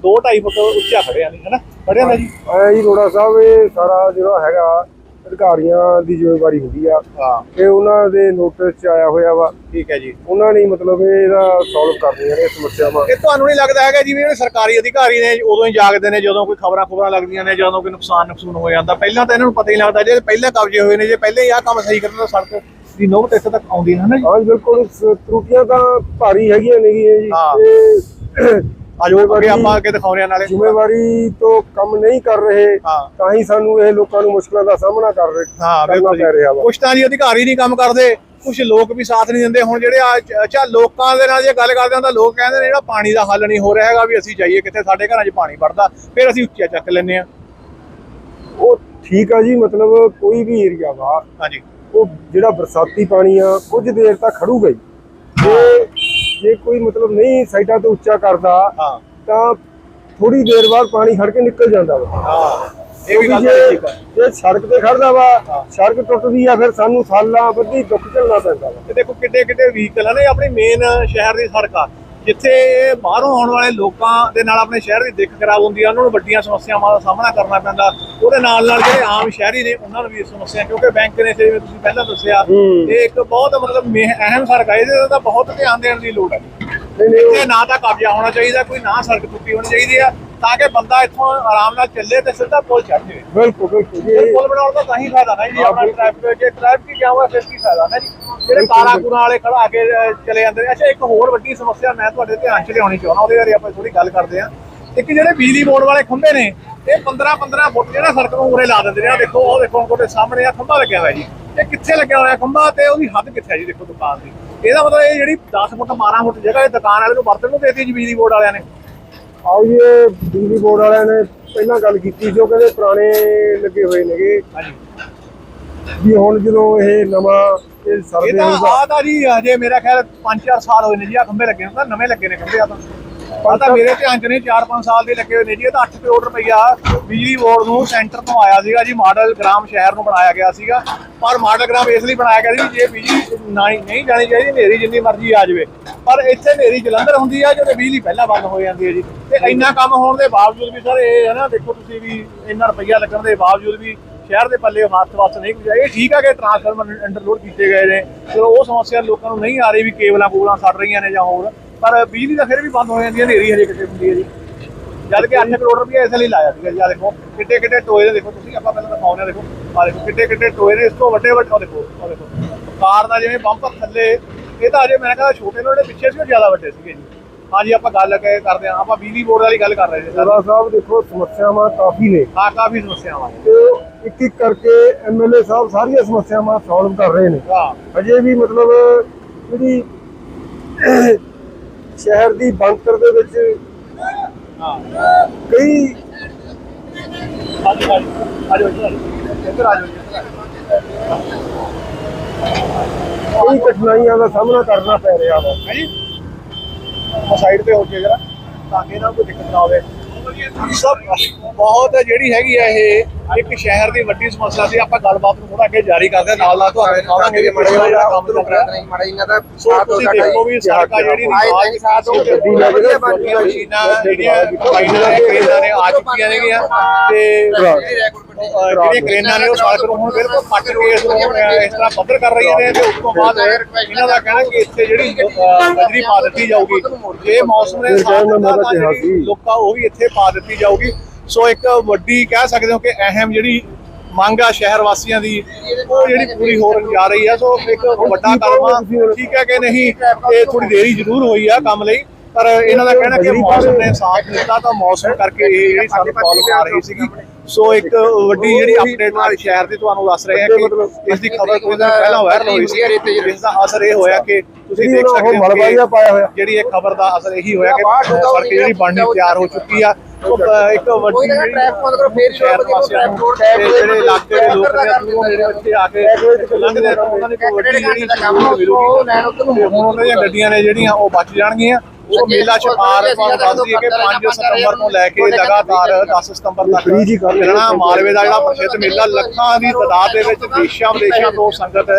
2.5 ਫੁੱਟ ਉੱਚਾ ਖੜਿਆ ਨਹੀਂ ਹੈਨਾ? ਖੜਿਆ ਨਾ? ਜੀ ਐ ਜੀ ਰੋੜਾ ਸਾਹਿਬ ਇਹ ਸਾਰਾ ਜਿਹੜਾ ਹੈਗਾ ਅਧਿਕਾਰੀਆਂ ਦੀ ਜ਼ਿੰਮੇਵਾਰੀ ਹੁੰਦੀ ਆ। ਹਾਂ। ਇਹ ਉਹਨਾਂ ਦੇ ਨੋਟਿਸ 'ਚ ਆਇਆ ਹੋਇਆ ਵਾ। ਠੀਕ ਹੈ ਜੀ। ਉਹਨਾਂ ਨੇ ਮਤਲਬ ਇਹਦਾ ਸੋਲਵ ਕਰਨੀਆਂ ਨੇ ਸਮੱਸਿਆਵਾਂ। ਇਹ ਤੁਹਾਨੂੰ ਨਹੀਂ ਲੱਗਦਾ ਹੈਗਾ ਜਿਵੇਂ ਜਿਹੜੇ ਸਰਕਾਰੀ ਅਧਿਕਾਰੀ ਨੇ ਉਦੋਂ ਹੀ ਜਾਗਦੇ ਨੇ ਜਦੋਂ ਕੋਈ ਖਬਰਾਂ ਖਬਰਾਂ ਲੱਗਦੀਆਂ ਨੇ ਜਦੋਂ ਕੋਈ ਨੁਕਸਾਨ ਨੁਕਸੂਨ ਹੋ ਜਾਂਦਾ। ਪਹਿਲਾਂ ਤਾਂ ਇਹਨਾਂ ਨੂੰ ਪਤਾ ਹੀ ਨਹੀਂ ਲੱਗਦਾ ਜੇ ਪਹਿਲਾਂ ਕਬਜ਼ੇ ਹੋਏ ਨੇ ਜੇ ਪਹਿਲੇ ਹੀ ਆਹ ਕੰਮ ਸਹੀ ਕਰਨ ਤਾਂ ਸੜਕ ਦੀ ਨੋਬਤ ਇੱਥੇ ਤੱਕ ਆਉਂਦੀ ਨਾ ਜੀ। ਹਾਂ ਬਿਲਕੁਲ। ਤਰੁੱਟੀਆਂ ਤਾਂ ਭਾਰੀ ਹੈਗੀਆਂ ਨੇਗੀਆਂ ਜੀ। ਹਾਂ। ਆਜੋ ਆਪਾਂ ਅੱਗੇ ਦਿਖਾਉਂਦੇ ਆ ਨਾਲੇ। ਜ਼ਿੰਮੇਵਾਰੀ ਤੋਂ ਕੰਮ ਨਹੀਂ ਕਰ ਰਹੇ ਤਾਂ ਹੀ ਸਾਨੂੰ ਇਹ ਲੋਕਾਂ ਨੂੰ ਮੁਸ਼ਕਲਾਂ ਦਾ ਸਾਹਮਣਾ ਕਰ ਰਹੇ ਹਾਂ ਬਿਲਕੁਲ ਜੀ। ਕੁਛ ਤਾਂ ਜੀ ਅਧਿਕਾਰੀ ਨਹੀਂ ਕੰਮ ਕਰਦੇ ਕੁਝ ਲੋਕ ਵੀ ਸਾਥ ਨਹੀਂ ਦਿੰਦੇ। ਹੁਣ ਜਿਹੜੇ ਆ ਅੱਛਾ ਲੋਕਾਂ ਦੇ ਨਾਲ ਜੇ ਗੱਲ ਕਰਦੇ ਹਾਂ ਤਾਂ ਲੋਕ ਕਹਿੰਦੇ ਨੇ ਜਿਹੜਾ ਪਾਣੀ ਦਾ ਹੱਲ ਨਹੀਂ ਹੋ ਰਿਹਾ ਹੈਗਾ ਵੀ ਅਸੀਂ ਜਾਈਏ ਕਿੱਥੇ ਸਾਡੇ ਘਰਾਂ 'ਚ ਪਾਣੀ ਵੜਦਾ ਫਿਰ ਅਸੀਂ ਉੱਚਾ ਚੱਕ ਲੈਂਦੇ ਆ ਉਹ ਠੀਕ ਆ ਜੀ ਮਤਲਬ ਕੋਈ ਵੀ ਏਰੀਆ ਵਾ ਹਾਂਜੀ। ਉਹ ਜਿਹੜਾ ਬਰਸਾਤੀ ਪਾਣੀ ਆ ਕੁਝ ਦੇਰ ਤੱਕ ਖੜੂਗਾ ਜੇ ਜੇ ਕੋਈ ਮਤਲਬ ਨਹੀਂ ਸਾਈਡਾਂ ਤੋਂ ਉੱਚਾ ਕਰਦਾ ਤਾਂ ਥੋੜੀ ਦੇਰ ਬਾਅਦ ਪਾਣੀ ਖੜ ਕੇ ਨਿਕਲ ਜਾਂਦਾ ਵਾ। ਹਾਂ ਇਹ ਵੀ ਗੱਲ ਠੀਕ ਹੈ। ਜੇ ਸੜਕ ਤੇ ਖੜਦਾ ਵਾ। ਸੜਕ ਟੁੱਟਦੀ ਆ ਫਿਰ ਸਾਨੂੰ ਸਾਲਾਂ ਬੱਧੀ ਦੁੱਖ ਝੱਲਣਾ ਪੈਂਦਾ ਵਾ। ਤੇ ਦੇਖੋ ਕਿੱਡੇ ਕਿੱਡੇ ਵਹੀਕਲ ਆ ਨੇ ਆਪਣੀ ਮੇਨ ਸ਼ਹਿਰ ਦੀ ਸੜਕ ਆ। ਜਿੱਥੇ ਬਾਹਰੋਂ ਆਉਣ ਵਾਲੇ ਲੋਕਾਂ ਦੇ ਨਾਲ ਆਪਣੇ ਸ਼ਹਿਰ ਦੀ ਦਿੱਖ ਖਰਾਬ ਹੁੰਦੀ ਆ ਉਹਨਾਂ ਨੂੰ ਵੱਡੀਆਂ ਸਮੱਸਿਆਵਾਂ ਦਾ ਸਾਹਮਣਾ ਕਰਨਾ ਪੈਂਦਾ ਉਹਦੇ ਨਾਲ ਨਾਲ ਜਿਹੜੇ ਆਮ ਸ਼ਹਿਰੀ ਨੇ ਉਹਨਾਂ ਨੂੰ ਵੀ ਸਮੱਸਿਆ ਕਿਉਂਕਿ ਬੈਂਕ ਨੇ ਜਿਵੇਂ ਤੁਸੀਂ ਪਹਿਲਾਂ ਦੱਸਿਆ। ਇਹ ਇੱਕ ਬਹੁਤ ਮਤਲਬ ਅਹਿਮ ਸੜਕ ਹੈ ਇਹਦੇ ਤਾਂ ਬਹੁਤ ਧਿਆਨ ਦੇਣ ਦੀ ਲੋੜ ਹੈ ਨਹੀਂ ਨਹੀਂ ਇੱਥੇ ਨਾ ਤਾਂ ਕਬਜ਼ਾ ਹੋਣਾ ਚਾਹੀਦਾ ਕੋਈ ਨਾ ਸੜਕ ਟੁੱਟੀ ਹੋਣੀ ਚਾਹੀਦੀ ਆ ਤਾਂ ਕਿ ਬੰਦਾ ਇੱਥੋਂ ਆਰਾਮ ਨਾਲ ਚੱਲੇ ਤੇ ਸਿੱਧਾ ਪੁਲ ਚੜ੍ਹ ਜਾਵੇ। ਬਿਲਕੁਲ ਬਿਲਕੁਲ ਇਹ ਜੀ ਪੁਲ ਬਣਾਉਣ ਦਾ ਤਾਂ ਹੀ ਫਾਇਦਾ ਨਾ ਜੀ ਆਪਣਾ ਟ੍ਰੈਫਿਕ ਜੇ ਟ੍ਰੈਫਿਕ ਹੀ ਜਾਊਗਾ ਫਿਰ ਕੀ ਫਾਇਦਾ ਨਾ ਜੀ? ਜਿਹੜੇ ਕਾਰਾਂ ਕੁਰਾਂ ਵਾਲੇ ਖੜਾ ਕੇ ਚਲੇ ਜਾਂਦੇ ਨੇ। ਅੱਛਾ ਇੱਕ ਹੋਰ ਵੱਡੀ ਸਮੱਸਿਆ ਮੈਂ ਤੁਹਾਡੇ ਧਿਆਨ 'ਚ ਲਿਆਉਣੀ ਚਾਹੁੰਦਾ ਉਹਦੇ ਬਾਰੇ ਆਪਾਂ ਥੋੜੀ ਗੱਲ ਕਰਦੇ ਹਾਂ। ਇੱਕ ਜਿਹੜੇ ਬਿਜਲੀ ਬੋਰਡ ਵਾਲੇ ਖੰਭੇ ਨੇ ਇਹ 15 15 ਫੁੱਟ ਜਿਹੜਾ ਸੜਕ ਨੂੰ ਉਰੇ ਲਾ ਦਿੰਦੇ ਨੇ। ਆਹ ਦੇਖੋ ਉਹ ਦੇਖੋ ਤੁਹਾਡੇ ਸਾਹਮਣੇ ਆ ਖੰਭਾ ਲੱਗਿਆ ਹੋਇਆ ਜੀ। ਇਹ ਕਿੱਥੇ ਲੱਗਿਆ ਹੋਇਆ ਖੰਭਾ ਤੇ ਉਹਦੀ ਹੱਦ ਕਿੱਥੇ ਹੈ ਜੀ? ਦੇਖੋ ਦੁਕਾਨ ਦੀ। ਇਹਦਾ ਮਤਲਬ ਇਹ ਜਿਹੜੀ 10 ਫੁੱਟ 12 ਫੁੱਟ ਜਗ੍ਹਾ ਇਹ ਦੁਕਾਨ ਵਾਲੇ ਨੂੰ ਵਰਤਣ ਨੂੰ ਦੇਤੀ ਜੀ ਬਿਜਲੀ ਬੋਰਡ ਵਾਲਿਆਂ ਨੇ। ਆਓ ਜੀ ਇਹ ਬਿਜਲੀ ਬੋਰਡ ਵਾਲਿਆਂ ਨੇ ਪਹਿਲਾਂ ਗੱਲ ਕੀਤੀ ਜੋ ਕਹਿੰਦੇ ਪੁਰਾਣੇ ਲੱਗੇ ਹੋਏ ਨੇਗੇ। ਹਾਂਜੀ। ਵੀ ਹੁਣ ਜਦੋਂ ਇਹ ਨਵਾਂ ਇਹ ਇਹ ਸਰਵੇ ਤਾਂ ਹੋਊਗਾ ਆ ਤਾਂ ਜੀ ਹਜੇ ਮੇਰਾ ਖਿਆਲ 5-4 ਸਾਲ ਹੋਏ ਨੇ ਜੀ ਆ ਖੰਭੇ ਲੱਗੇ ਨੇ ਤਾਂ ਨਵੇਂ ਲੱਗੇ ਨੇ ਖੰਭੇ ਆ ਤਾਂ। ਆ ਤਾਂ ਮੇਰੇ ਧਿਆਨ ਚ ਨਹੀਂ 4-5 ਸਾਲ ਦੇ ਲੱਗੇ ਹੋਏ ਨੇ ਜੀ। ਇਹ ਤਾਂ 8 ਕਰੋੜ ਰੁਪਈਆ ਬਿਜਲੀ ਬੋਰਡ ਨੂੰ ਸੈਂਟਰ ਤੋਂ ਆਇਆ ਸੀਗਾ ਜੀ ਮਾਡਲ ਗ੍ਰਾਮ ਸ਼ਹਿਰ ਨੂੰ ਬਣਾਇਆ ਗਿਆ ਸੀਗਾ। ਪਰ ਮਾਡਲ ਗ੍ਰਾਮ ਇਸ ਲਈ ਬਣਾਇਆ ਗਿਆ ਸੀ ਜੇ ਬਿਜਲੀ ਨਹੀਂ ਨਹੀਂ ਜਾਣੀ ਚਾਹੀਦੀ ਹਨੇਰੀ ਜਿੰਨੀ ਮਰਜ਼ੀ ਆ ਜਾਵੇ। ਪਰ ਇੱਥੇ ਹਨੇਰੀ ਜਲੰਧਰ ਹੁੰਦੀ ਆ ਜਦੋਂ ਬਿਜਲੀ ਪਹਿਲਾਂ ਬੰਦ ਹੋ ਜਾਂਦੀ ਹੈ ਜੀ। ਤੇ ਇੰਨਾ ਕੰਮ ਹੋਣ ਦੇ ਬਾਵਜੂਦ ਵੀ ਸਰ ਇਹ ਹੈ ਨਾ ਦੇਖੋ ਤੁਸੀਂ ਵੀ ਇੰਨਾ ਰੁਪਈਆ ਲੱਗਣ ਦੇ ਬਾਵਜੂਦ ਵੀ ਸ਼ਹਿਰ ਦੇ ਪੱਲੇ ਹੱਥ ਵਸ ਨਹੀਂ ਕੁਝ ਇਹ ਠੀਕ ਆ ਕਿ ਟਰਾਂਸਫਾਰਮਰ ਅੰਡਰਲੋਡ ਕੀਤੇ ਗਏ ਨੇ ਚਲੋ ਉਹ ਸਮੱਸਿਆ ਲੋਕਾਂ ਨੂੰ ਨਹੀਂ ਆ ਰਹੀ ਵੀ ਕੇਬਲਾਂ ਕੂਬਲਾਂ ਸੜ ਰਹੀਆਂ ਨੇ ਜਾਂ ਹੋਰ। ਪਰ ਬਿਜਲੀ ਤਾਂ ਫਿਰ ਵੀ ਬੰਦ ਹੋ ਜਾਂਦੀ ਹੈ ਹਨੇਰੀ ਹਜੇ ਕਿਤੇ ਹੁੰਦੀ ਹੈ ਜੀ। ਜਦ ਕਿ 8 ਕਰੋੜ ਰੁਪਏ ਇਸ ਲਈ ਲਾਇਆ ਸੀਗਾ ਜੀ। ਆਹ ਦੇਖੋ ਕਿੱਡੇ ਕਿੱਡੇ ਟੋਏ ਨੇ ਦੇਖੋ ਤੁਸੀਂ ਆਪਾਂ ਪਹਿਲਾਂ ਦਿਖਾਉਂਦੇ ਆ ਦੇਖੋ। ਆ ਦੇਖੋ ਕਿੱਡੇ ਕਿੱਡੇ ਟੋਏ ਨੇ ਇਸ ਤੋਂ ਵੱਡੇ ਵੱਡੇ ਉਹ ਦੇਖੋ ਉਹ ਦੇਖੋ। ਕਾਰ ਦਾ ਜਿਵੇਂ ਬੰਪਰ ਥੱਲੇ ਇਹ ਤਾਂ ਅਜੇ ਮੈਂ ਕਹਿੰਦਾ ਛੋਟੇ ਨੇ ਉਹਦੇ ਪਿੱਛੇ ਸੀ ਜ਼ਿਆਦਾ ਵੱਡੇ ਸੀਗੇ ਜੀ। ਹਾਂਜੀ ਆਪਾਂ ਗੱਲ ਕਰਦੇ ਹਾਂ ਆਪਾਂ ਬਿਜਲੀ ਬੋਰਡ ਵਾਲੀ ਗੱਲ ਕਰ ਰਹੇ ਸੀ ਸਰ। ਸਾਹਿਬ ਦੇਖੋ ਸਮੱਸਿਆਵਾਂ ਕਾਫੀ ਨੇ। ਆ ਕਾਫੀ ਸਮੱਸਿਆਵਾਂ ਨੇ। ਤੇ ਇੱਕ ਇੱਕ ਕਰਕੇ ਐਮਐਲਏ ਸਾਹਿਬ ਸਾਰੀਆਂ ਸਮੱਸਿਆਵਾਂ ਸੋਲਵ ਕਰ ਰਹੇ ਨੇ। ਹਾਂ। ਅਜੇ ਵੀ ਮਤਲਬ ਜਿਹੜੀ ਸ਼ਹਿਰ ਦੀ ਬੰਕਰ ਦੇ ਵਿੱਚ ਹਾਂ ਕਈ ਕਈ ਕਠਿਨਾਈਆਂ ਦਾ ਸਾਹਮਣਾ ਕਰਨਾ ਪੈ ਰਿਹਾ ਵਾ। ਸਾਈਡ ਤੇ ਹੋ ਕੇ ਜਰਾ ਤਾਂ ਕਿ ਨਾ ਕੋਈ ਦਿੱਕਤ ਨਾ ਆਵੇ। ਸਭ ਬਹੁਤ ਜਿਹੜੀ ਹੈਗੀ ਆ ਇਹ। ਇੱਕ ਸ਼ਹਿਰ ਦੀ ਵੱਡੀ ਸਮੱਸਿਆ ਸੀ ਆਪਾਂ ਗੱਲਬਾਤ ਨੂੰ ਥੋੜਾ ਅੱਗੇ ਜਾਰੀ ਕਰਦੇ ਹਾਂ, ਨਾਲ ਨਾਲ ਤੁਹਾਨੂੰ ਦਿਖਾਵਾਂਗੇ ਕਿ ਪਿਛਲਾ ਜਿਹੜਾ ਕੰਮ ਚੱਲ ਰਿਹਾ ਸੋ ਤੁਸੀਂ ਦੇਖੋ ਵੀ ਸੜਕਾਂ ਜਿਹੜੀ ਗੱਡੀ ਲੈ ਕੇ ਨਾ ਮਸ਼ੀਨਾਂ ਜਿਹੜੀਆਂ ਮਸ਼ੀਨਾਂ ਨੇ ਕਰੇਨਾਂ ਨੇ ਆ ਚੁੱਕੀਆਂ ਨੇਗੀਆਂ ਤੇ ਅਹ ਜਿਹੜੀਆਂ ਕਰੇਨਾਂ ਨੇ ਉਹ ਸੜਕ ਨੂੰ ਹੁਣ ਬਿਲਕੁਲ ਪੱਟ ਕੇ ਇਸ ਨੂੰ ਇਸ ਤਰ੍ਹਾਂ ਪੱਧਰ ਕਰ ਰਹੀਆਂ ਨੇ ਤੇ ਉਸ ਤੋਂ ਬਾਅਦ ਇਹਨਾਂ ਦਾ ਕਹਿਣਾ ਕਿ ਇੱਥੇ ਜਿਹੜੀ ਅਹ ਬਜਰੀ ਪਾ ਦਿੱਤੀ ਜਾਊਗੀ ਜੇ ਮੌਸਮ ਨੇ ਸਾਥ ਦਿੱਤਾ ਤਾਂ ਜਿਹੜੀ ਲੋਕਾਂ ਉਹ ਵੀ ਇੱਥੇ ਪਾ ਦਿੱਤੀ ਜਾਊਗੀ ਸੋ ਇੱਕ ਵੱਡੀ ਕਹਿ ਸਕਦੇ ਹੋ ਕਿ ਅਹਿਮ ਜਿਹੜੀ ਮੰਗ ਆ ਸ਼ਹਿਰ ਵਾਸੀਆਂ ਦੀ ਉਹ ਜਿਹੜੀ ਪੂਰੀ ਹੋ ਜਾ ਰਹੀ ਆ। ਸੋ ਇੱਕ ਵੱਡਾ ਕਦਮ ਠੀਕ ਹੈ ਕਿ ਨਹੀਂ ਇਹ ਥੋੜੀ ਦੇਰੀ ਜ਼ਰੂਰ ਹੋਈ ਆ ਕੰਮ ਲਈ ਪਰ ਇਹਨਾਂ ਦਾ ਕਹਿਣਾ ਕਿ ਮੌਸਮ ਨੇ ਸਾਥ ਦਿੱਤਾ ਤਾਂ ਮੌਸਮ ਕਰਕੇ ਇਹ ਜਿਹੜੀ ਸਾਨੂੰ ਪ੍ਰੋਬਲਮ ਆ ਰਹੀ ਸੀਗੀ। ਸੋ ਇੱਕ ਵੱਡੀ ਜਿਹੜੀ ਅਪਡੇਟ ਨਾਲ ਸ਼ਹਿਰ ਦੀ ਤੁਹਾਨੂੰ ਦੱਸ ਰਹੇ ਹਾਂ ਕਿ ਇਸ ਦੀ ਖਬਰ ਕੋਈ ਦਿਨ ਪਹਿਲਾਂ ਵਾਇਰਲ ਹੋਈ ਸੀ। ਇਸ ਦਾ ਅਸਰ ਇਹ ਹੋਇਆ ਕਿ ਤੁਸੀਂ ਦੇਖ ਸਕਦੇ ਹੋ ਜਿਹੜੀ ਇਹ ਖਬਰ ਦਾ ਅਸਰ ਇਹੀ ਹੋਇਆ ਕਿ ਸੜਕ ਜਿਹੜੀ ਬਣਨੀ ਤਿਆਰ ਹੋ ਚੁੱਕੀ ਆ ਇੱਕ ਵੱਡੀ ਜਿਹੜੀ ਨੂੰ ਤੇ ਜਿਹੜੇ ਇਲਾਕੇ ਦੇ ਲੋਕ ਨੇ ਦੂਰੋਂ ਜਿਹੜੇ ਇੱਥੇ ਆ ਕੇ ਲੰਘਦੇ ਆ ਤਾਂ ਉਹਨਾਂ ਦੀ ਕੋਈ ਵੱਡੀ ਜਿਹੜੀ ਸਹੂਲਤ ਮਿਲੂਗੀ। ਤੇ ਹੁਣ ਉਹਨਾਂ ਦੀਆਂ ਗੱਡੀਆਂ ਨੇ ਜਿਹੜੀਆਂ ਉਹ ਬਚ ਜਾਣਗੀਆਂ। ਉਹ ਮੇਲਾ ਛਪਾਰ ਤੁਹਾਨੂੰ ਦੱਸ ਦਈਏ ਕਿ 5 ਸਤੰਬਰ ਤੋਂ ਲੈ ਕੇ ਲਗਾਤਾਰ 10 ਸਤੰਬਰ ਤੱਕ ਫ੍ਰੀ ਜੀ ਕਰ ਰਹੇ ਚੱਲਣਾ ਮਾਲਵੇ ਦਾ ਜਿਹੜਾ ਪ੍ਰਸਿੱਧ ਮੇਲਾ ਲੱਖਾਂ ਦੀ ਤਾਦਾਦ ਦੇ ਵਿੱਚ ਦੇਸ਼ਾਂ ਵਿਦੇਸ਼ਾਂ ਤੋਂ ਸੰਗਤ